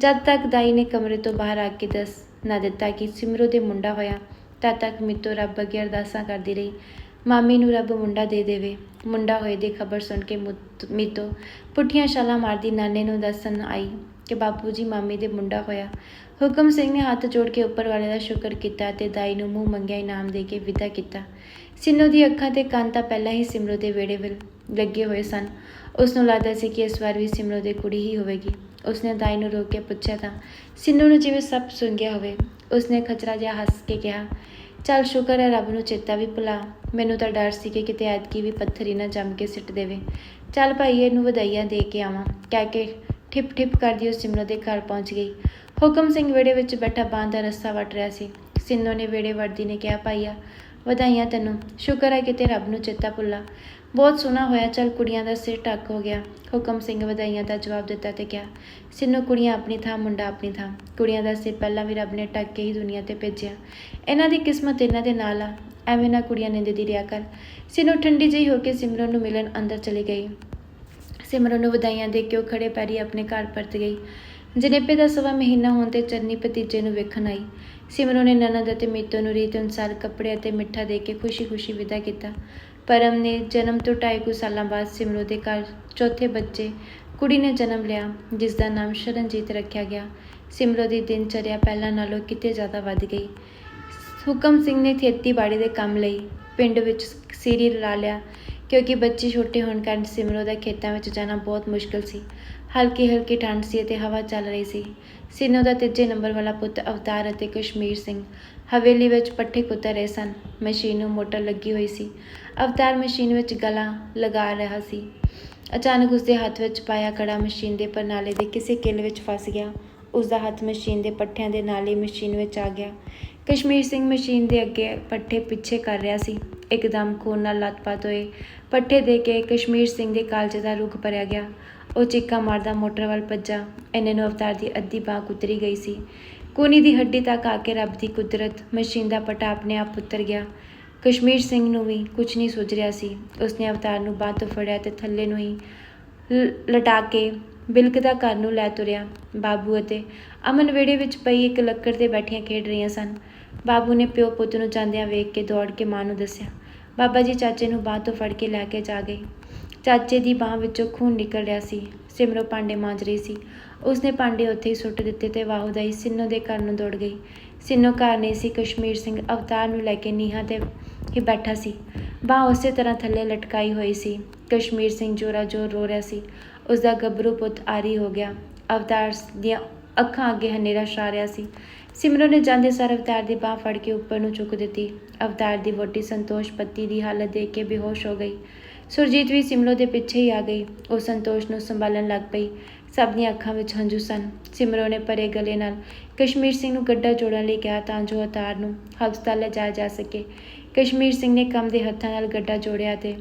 ਜਦ ਤੱਕ ਦਾਈ ਨੇ ਕਮਰੇ ਤੋਂ ਬਾਹਰ ਆ ਕੇ ਦੱਸ ਨਾ ਦਿੱਤਾ ਕਿ ਸਿਮਰੋ ਦੇ ਮੁੰਡਾ ਹੋਇਆ, ਤਦ ਤੱਕ ਮਿੱਤੂ ਰੱਬ ਅੱਗੇ ਅਰਦਾਸਾਂ ਕਰਦੀ ਰਹੀ। ਮਾਮੀ ਨੂੰ ਰੱਬ ਮੁੰਡਾ ਦੇ ਦੇਵੇ। ਮੁੰਡਾ ਹੋਏ ਦੀ ਖਬਰ ਸੁਣ ਕੇ ਮੁੱਤ- ਪੁੱਠੀਆਂ ਛਾਲਾਂ ਮਾਰਦੀ ਨਾਨੇ ਨੂੰ ਦੱਸਣ ਆਈ। ਕਿ ਬਾਪੂ ਜੀ, ਮਾਮੀ ਦੇ ਮੁੰਡਾ ਹੋਇਆ। ਹੁਕਮ ਸਿੰਘ ਨੇ ਹੱਥ ਜੋੜ ਕੇ ਉੱਪਰ ਵਾਲੇ ਦਾ ਸ਼ੁਕਰ ਕੀਤਾ ਤੇ ਦਾਈ ਨੂੰ ਮੂੰਹ ਮੰਗਿਆ, ਇਨਾਮ ਦੇ ਕੇ ਵਿਦਾ ਕੀਤਾ। ਸਿੰਨੋ ਦੀ ਅੱਖਾਂ ਤੇ ਕੰਨ ਤਾਂ ਪਹਿਲਾਂ ਹੀ ਸਿਮਰੋ ਦੇ ਵਿਹੜੇ ਵੱਲ ਲੱਗੇ ਹੋਏ ਸਨ। ਉਸ ਨੂੰ ਲੱਗਦਾ ਸੀ ਕਿ ਇਸ ਵਾਰ ਵੀ ਸਿਮਰੋ ਦੇ ਕੁੜੀ ਹੀ ਹੋਵੇਗੀ। ਉਸਨੇ ਦਾਈ ਨੂੰ ਰੋਕ ਕੇ ਪੁੱਛਿਆ ਤਾਂ, ਸਿੰਨੂ ਨੂੰ ਜਿਵੇਂ ਸਭ ਸੁਣ ਗਿਆ ਹੋਵੇ ਉਸਨੇ ਖਚਰਾ ਜਿਹਾ ਹੱਸ ਕੇ ਕਿਹਾ, ਚੱਲ ਸ਼ੁਕਰ ਹੈ, ਰੱਬ ਨੂੰ ਚੇਤਾ ਵੀ ਭੁਲਾ। ਮੈਨੂੰ ਤਾਂ ਡਰ ਸੀ ਕਿ ਕਿਤੇ ਐਤਕੀ ਵੀ ਪੱਥਰ ਹੀ ਨਾ ਜੰਮ ਕੇ ਸਿੱਟ ਦੇਵੇ। ਚੱਲ ਭਾਈ, ਇਹਨੂੰ ਵਧਾਈਆਂ ਦੇ ਕੇ ਆਵਾਂ। ਕਹਿ ਕੇ ਠਿਪ ਠਿਪ ਕਰਦੀ ਉਹ ਸਿਮਰੋ ਦੇ ਘਰ ਪਹੁੰਚ ਗਈ। ਹੁਕਮ ਸਿੰਘ ਵਿਹੜੇ ਵਿੱਚ ਬੈਠਾ ਬਾਂਹ ਦਾ ਰੱਸਾ ਵੱਟ ਰਿਹਾ ਸੀ। ਸਿੰਨੋ ਨੇ ਵਿਹੜੇ ਵੜਦੀ ਨੇ ਕਿਹਾ, ਭਾਈਆ, ਵਧਾਈਆਂ ਤੈਨੂੰ। ਸ਼ੁਕਰ ਹੈ ਕਿਤੇ ਰੱਬ ਨੂੰ ਚੇਤਾ ਭੁੱਲਾ। ਬਹੁਤ ਸੋਹਣਾ ਹੋਇਆ, ਚੱਲ ਕੁੜੀਆਂ ਦਾ ਸਿਰ ਟੱਕ ਹੋ ਗਿਆ। ਹੁਕਮ ਸਿੰਘ ਵਧਾਈਆਂ ਦਾ ਜਵਾਬ ਦਿੱਤਾ ਤੇ ਕਿਹਾ, ਸਿੰਨੋ, ਕੁੜੀਆਂ ਆਪਣੀ ਥਾਂ, ਮੁੰਡਾ ਆਪਣੀ ਥਾਂ। ਕੁੜੀਆਂ ਦਾ ਸਿਰ ਪਹਿਲਾਂ ਵੀ ਰੱਬ ਨੇ ਟੱਕ ਕੇ ਹੀ ਦੁਨੀਆ ਤੇ ਭੇਜਿਆ। ਇਹਨਾਂ ਦੀ ਕਿਸਮਤ ਇਹਨਾਂ ਦੇ ਨਾਲ ਆ। ਐਵੇਂ ਨਾ ਕੁੜੀਆਂ ਨਿੰਦਦੀ ਰਿਆ ਕਰ। ਸਿੰਨੋ ਠੰਡੀ ਜਿਹੀ ਹੋ ਕੇ ਸਿਮਰਨ ਨੂੰ ਮਿਲਣ ਅੰਦਰ ਚਲੀ ਗਈ। ਸਿਮਰਨ ਨੂੰ ਵਧਾਈਆਂ ਦੇ ਕੇ ਉਹ ਖੜੇ ਪੈਰੀ ਆਪਣੇ ਘਰ ਪਰਤ ਗਈ। ਜਨੇਪੇ ਦਾ ਸਵਾ ਮਹੀਨਾ ਹੋਣ ਤੇ ਚੰਨੀ ਭਤੀਜੇ ਨੂੰ ਵੇਖਣ ਆਈ। ਸਿਮਰਨ ਨੇ ਨਨਦ ਅਤੇ ਮੀਤੋ ਨੂੰ ਰੀਤ ਅਨੁਸਾਰ ਕੱਪੜੇ ਅਤੇ ਮਿੱਠਾ ਦੇ ਕੇ ਖੁਸ਼ੀ-ਖੁਸ਼ੀ ਵਿਦਾ ਕੀਤਾ। ਪਰਮ ਨੇ ਜਨਮ ਤੋਂ ਢਾਈ ਕੁ ਸਾਲਾਂ ਬਾਅਦ ਸਿਮਰੋ ਦੇ ਘਰ ਚੌਥੇ ਬੱਚੇ ਕੁੜੀ ਨੇ ਜਨਮ ਲਿਆ, ਜਿਸ ਦਾ ਨਾਮ ਸ਼ਰਨਜੀਤ ਰੱਖਿਆ ਗਿਆ। ਸਿਮਰੋ ਦੀ ਦਿਨਚਰਿਆ ਪਹਿਲਾਂ ਨਾਲੋਂ ਕਿਤੇ ਜ਼ਿਆਦਾ ਵੱਧ ਗਈ। ਹੁਕਮ ਸਿੰਘ ਨੇ ਖੇਤੀਬਾੜੀ ਦੇ ਕੰਮ ਲਈ ਪਿੰਡ ਵਿੱਚ ਸੀਰੀ ਲਾ ਲਿਆ। ਕਿਉਂਕਿ ਬੱਚੇ ਛੋਟੇ ਹੋਣ ਕਾਰਨ ਸਿਮਰੋ ਦਾ ਖੇਤਾਂ ਵਿੱਚ ਜਾਣਾ ਬਹੁਤ ਮੁਸ਼ਕਲ ਸੀ। ਹਲਕੀ ਹਲਕੀ ਠੰਡ ਸੀ ਅਤੇ ਹਵਾ ਚੱਲ ਰਹੀ ਸੀ। ਸਿਨੋ ਦਾ ਤੀਜੇ ਨੰਬਰ ਵਾਲਾ ਪੁੱਤ ਅਵਤਾਰ ਅਤੇ ਕਸ਼ਮੀਰ ਸਿੰਘ ਹਵੇਲੀ ਵਿੱਚ ਪੱਠੇ ਕੁੱਤਰ ਰਹੇ ਸਨ। ਮਸ਼ੀਨ ਨੂੰ ਮੋਟਰ ਲੱਗੀ ਹੋਈ ਸੀ। ਅਵਤਾਰ ਮਸ਼ੀਨ ਵਿੱਚ ਗਲਾ ਲਗਾ ਰਿਹਾ ਸੀ। ਅਚਾਨਕ ਉਸਦੇ ਹੱਥ ਵਿੱਚ ਪਾਇਆ ਕੜਾ ਮਸ਼ੀਨ ਦੇ ਪਰਨਾਲੇ ਦੇ ਕਿਸੇ ਕਿੱਲ ਵਿੱਚ ਫਸ ਗਿਆ। ਉਸ ਦਾ ਹੱਥ ਮਸ਼ੀਨ ਦੇ ਪੱਠਿਆਂ ਦੇ ਨਾਲ ਹੀ ਮਸ਼ੀਨ ਵਿੱਚ ਆ ਗਿਆ। ਕਸ਼ਮੀਰ ਸਿੰਘ ਮਸ਼ੀਨ ਦੇ ਅੱਗੇ ਪੱਠੇ ਪਿੱਛੇ ਕਰ ਰਿਹਾ ਸੀ। ਇੱਕਦਮ ਖੂਨ ਨਾਲ ਲੱਤਪੱਤ ਹੋਏ। ਪੱਠੇ ਦੇ ਕੇ ਕਸ਼ਮੀਰ ਸਿੰਘ ਦੇ ਕਾਲਜੇ ਦਾ ਰੁੱਖ ਭਰਿਆ ਗਿਆ। ਉਹ ਚੀਕਾਂ ਮਾਰਦਾ ਮੋਟਰ ਵੱਲ ਭੱਜਾ। ਇੰਨੇ ਨੂੰ ਅਵਤਾਰ ਦੀ ਅੱਧੀ ਬਾਂਹ ਕੁਤਰੀ ਗਈ ਸੀ। ਕੋਨੀ ਦੀ ਹੱਡੀ ਤੱਕ ਆ ਕੇ ਰੱਬ ਦੀ ਕੁਦਰਤ, ਮਸ਼ੀਨ ਦਾ ਪਟਾ ਆਪਣੇ ਆਪ ਉਤਰ ਗਿਆ। ਕਸ਼ਮੀਰ ਸਿੰਘ ਨੂੰ ਵੀ ਕੁਝ ਨਹੀਂ ਸੁੱਝ ਰਿਹਾ ਸੀ। ਉਸਨੇ ਅਵਤਾਰ ਨੂੰ ਬਾਹ ਤੋਂ ਫੜਿਆ ਤੇ ਥੱਲੇ ਨੂੰ ਹੀ ਲ- ਲਟਾ ਕੇ ਬਿਲਕਦਾ ਘਰ ਨੂੰ ਲੈ ਤੁਰਿਆ। ਬਾਬੂ ਅਤੇ ਅਮਨ ਵਿਹੜੇ ਵਿੱਚ ਪਈ ਇੱਕ ਲੱਕੜ ਤੇ ਬੈਠੀਆਂ ਖੇਡ ਰਹੀਆਂ ਸਨ। ਬਾਬੂ ਨੇ ਪਿਓ ਪੁੱਤ ਨੂੰ ਜਾਂਦਿਆਂ ਵੇਖ ਕੇ ਦੌੜ ਕੇ ਮਾਂ ਨੂੰ ਦੱਸਿਆ, ਬਾਬਾ ਜੀ, ਚਾਚੇ ਨੂੰ ਬਾਹ ਤੋਂ ਫੜ ਕੇ ਲੈ ਕੇ ਜਾ ਗਏ। ਚਾਚੇ ਦੀ ਬਾਹ ਵਿੱਚੋਂ ਖੂਨ ਨਿਕਲ ਰਿਹਾ ਸੀ, ਸਿਮਰੋ ਭਾਂਡੇ ਮਾਂਜ ਰਹੀ ਸੀ। ਉਸਨੇ ਭਾਂਡੇ ਉੱਥੇ ਹੀ ਸੁੱਟ ਦਿੱਤੇ ਤੇ ਵਾਹੁਦਾਈ ਸਿੰਨੋ ਦੇ ਘਰ ਨੂੰ ਦੌੜ ਗਈ। ਸਿੰਨੋ ਘਰ ਨਹੀਂ ਸੀ, ਕਸ਼ਮੀਰ ਸਿੰਘ ਅਵਤਾਰ ਨੂੰ ਲੈ ਕੇ ਨੀਹਾਂ ਤੇ ਹੀ ਬੈਠਾ ਸੀ। ਬਾਹ ਉਸੇ ਤਰ੍ਹਾਂ ਥੱਲੇ ਲਟਕਾਈ ਹੋਈ ਸੀ। ਕਸ਼ਮੀਰ ਸਿੰਘ ਜੋਰਾ ਜੋਰ ਰੋ ਰਿਹਾ ਸੀ। ਉਸ ਦਾ ਗੱਭਰੂ ਪੁੱਤ ਆਰੀ ਹੋ ਗਿਆ। ਅਵਤਾਰ ਦੀਆਂ ਅੱਖਾਂ ਅੱਗੇ ਹਨੇਰਾ ਛਾ ਰਿਹਾ ਸੀ। ਸਿਮਰਨ ਨੇ ਜਾਂਦੇ ਸਾਰ ਅਵਤਾਰ ਦੀ ਬਾਹ ਫੜ ਕੇ ਉੱਪਰ ਨੂੰ ਚੁੱਕ ਦਿੱਤੀ। ਅਵਤਾਰ ਦੀ ਵੋਟੀ ਸੰਤੋਸ਼ ਪੱਤੀ ਦੀ ਹਾਲਤ ਦੇਖ ਕੇ ਬੇਹੋਸ਼ ਹੋ ਗਈ। ਸੁਰਜੀਤ ਵੀ ਸਿਮਰੋ ਦੇ ਪਿੱਛੇ ਹੀ ਆ ਗਈ। ਉਹ ਸੰਤੋਸ਼ ਨੂੰ ਸੰਭਾਲਣ ਲੱਗ ਪਈ। ਸਭ ਦੀਆਂ ਅੱਖਾਂ ਵਿੱਚ ਹੰਝੂ ਸਨ। ਸਿਮਰੋ ਨੇ ਪਰੇ ਗਲੇ ਨਾਲ ਕਸ਼ਮੀਰ ਸਿੰਘ ਨੂੰ ਗੱਡਾ ਜੋੜਨ ਲਈ ਕਿਹਾ ਤਾਂ ਜੋ ਅਵਤਾਰ ਨੂੰ ਹਸਪਤਾਲ ਲਿਜਾਇਆ ਜਾ ਸਕੇ। ਕਸ਼ਮੀਰ ਸਿੰਘ ਨੇ ਕੰਮ ਦੇ ਹੱਥਾਂ ਨਾਲ ਗੱਡਾ ਜੋੜਿਆ ਤੇ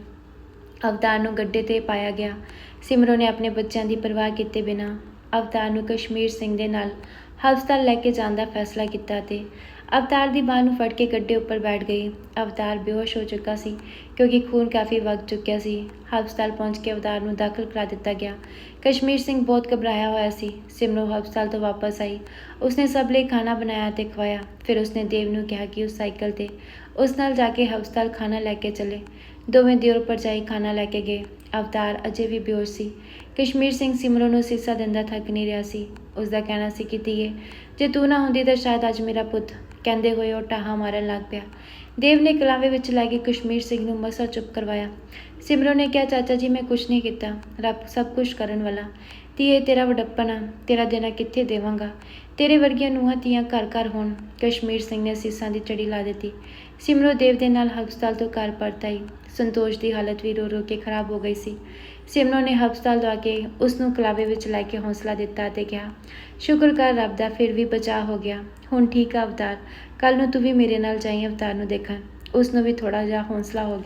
ਅਵਤਾਰ ਨੂੰ ਗੱਡੇ ਤੇ ਪਾਇਆ ਗਿਆ। ਸਿਮਰੋ ਨੇ ਆਪਣੇ ਬੱਚਿਆਂ ਦੀ ਪਰਵਾਹ ਕੀਤੇ ਬਿਨਾਂ ਅਵਤਾਰ ਨੂੰ ਕਸ਼ਮੀਰ ਸਿੰਘ ਦੇ ਨਾਲ ਹਸਪਤਾਲ ਲੈ ਕੇ ਜਾਣ ਦਾ ਫੈਸਲਾ ਕੀਤਾ ਤੇ ਅਵਤਾਰ ਦੀ ਬਾਹ ਨੂੰ ਫੜ ਕੇ ਗੱਡੇ ਉੱਪਰ ਬੈਠ ਗਈ। ਅਵਤਾਰ ਬੇਹੋਸ਼ ਹੋ ਚੁੱਕਾ ਸੀ ਕਿਉਂਕਿ ਖੂਨ ਕਾਫੀ ਵਗ ਚੁੱਕਿਆ ਸੀ। ਹਸਪਤਾਲ ਪਹੁੰਚ ਕੇ ਅਵਤਾਰ ਨੂੰ ਦਾਖਲ ਕਰਾ ਦਿੱਤਾ ਗਿਆ। ਕਸ਼ਮੀਰ ਸਿੰਘ ਬਹੁਤ ਘਬਰਾਇਆ ਹੋਇਆ ਸੀ। ਸਿਮਰੋ ਹਸਪਤਾਲ ਤੋਂ ਵਾਪਸ ਆਈ। ਉਸਨੇ ਸਭ ਲਈ ਖਾਣਾ ਬਣਾਇਆ ਤੇ ਖਵਾਇਆ। ਫਿਰ ਉਸਨੇ ਦੇਵ ਨੂੰ ਕਿਹਾ ਕਿ ਉਸ ਸਾਈਕਲ ਤੇ ਉਸ ਨਾਲ ਜਾ ਕੇ ਹਸਪਤਾਲ ਖਾਣਾ ਲੈ ਕੇ ਚਲੇ। ਦੋਵੇਂ ਦਿਓਰ ਭਰਜਾਈ ਖਾਣਾ ਲੈ ਕੇ ਗਏ। ਅਵਤਾਰ ਅਜੇ ਵੀ ਬੇਹੋਸ਼ ਸੀ। ਕਸ਼ਮੀਰ ਸਿੰਘ ਸਿਮਰੋ ਨੂੰ ਸੀਸਾ ਦਿੰਦਾ ਥੱਕ ਨਹੀਂ ਰਿਹਾ ਸੀ। ਉਸ ਦਾ ਕਹਿਣਾ ਸੀ ਕਿ ਧੀਏ, ਜੇ ਤੂੰ ਨਾ ਹੁੰਦੀ ਤਾਂ ਸ਼ਾਇਦ ਅੱਜ ਮੇਰਾ ਪੁੱਤ ਕਹਿੰਦੇ ਹੋਏ ਉਹ ਟਾਹਾ ਮਾਰਨ ਲੱਗ ਪਿਆ। ਦੇਵ ਨੇ ਕਲਾਵੇ ਵਿੱਚ ਲੈ ਕੇ ਕਸ਼ਮੀਰ ਸਿੰਘ ਨੂੰ ਮਸਾ ਚੁੱਪ ਕਰਵਾਇਆ। ਸਿਮਰੋ ਨੇ ਕਿਹਾ, ਚਾਚਾ ਜੀ, ਮੈਂ ਕੁਝ ਨਹੀਂ ਕੀਤਾ। ਰੱਬ ਸਭ ਕੁਝ ਕਰਨ ਵਾਲਾ। ਧੀਏ, ਤੇਰਾ ਵਡੱਪਨ ਆ। ਤੇਰਾ ਦੇਣਾ ਕਿੱਥੇ ਦੇਵਾਂਗਾ? ਤੇਰੇ ਵਰਗੀਆਂ ਨੂੰਹਾਂ ਧੀਆਂ ਘਰ ਘਰ ਹੋਣ। ਕਸ਼ਮੀਰ ਸਿੰਘ ਨੇ ਸੀਸਾਂ ਦੀ ਚੜੀ ਲਾ ਦਿੱਤੀ। ਸਿਮਰੋ ਦੇਵ ਦੇ ਨਾਲ ਹਸਪਤਾਲ ਤੋਂ ਘਰ ਪਰਤ ਆਈ। ਸੰਤੋਸ਼ ਦੀ ਹਾਲਤ ਵੀ ਰੋ ਰੋ ਕੇ ਖਰਾਬ ਹੋ ਗਈ ਸੀ। ਸਿਮਰੋ ਨੇ ਹਸਪਤਾਲ ਤੋਂ ਕੇ ਉਸ ਨੂੰ ਕਲਾਵੇ ਵਿੱਚ ਲੈ ਕੇ ਹੌਸਲਾ ਦਿੱਤਾ ਤੇ ਕਿਹਾ, ਸ਼ੁਕਰ ਕਰ ਰੱਬ ਦਾ, ਫਿਰ ਵੀ ਬਚਾਅ ਹੋ ਗਿਆ। ਹੁਣ ਠੀਕ ਆ ਅਵਤਾਰ। ਕੱਲ ਨੂੰ ਤੂੰ ਵੀ ਮੇਰੇ ਨਾਲ ਜਾਈਂ, ਅਵਤਾਰ ਨੂੰ ਦੇਖਣ ਉਸ ਨੂੰ ਵੀ ਥੋੜਾ ਜਿਹਾ ਹੌਸਲਾ ਹੋ ਗਿਆ।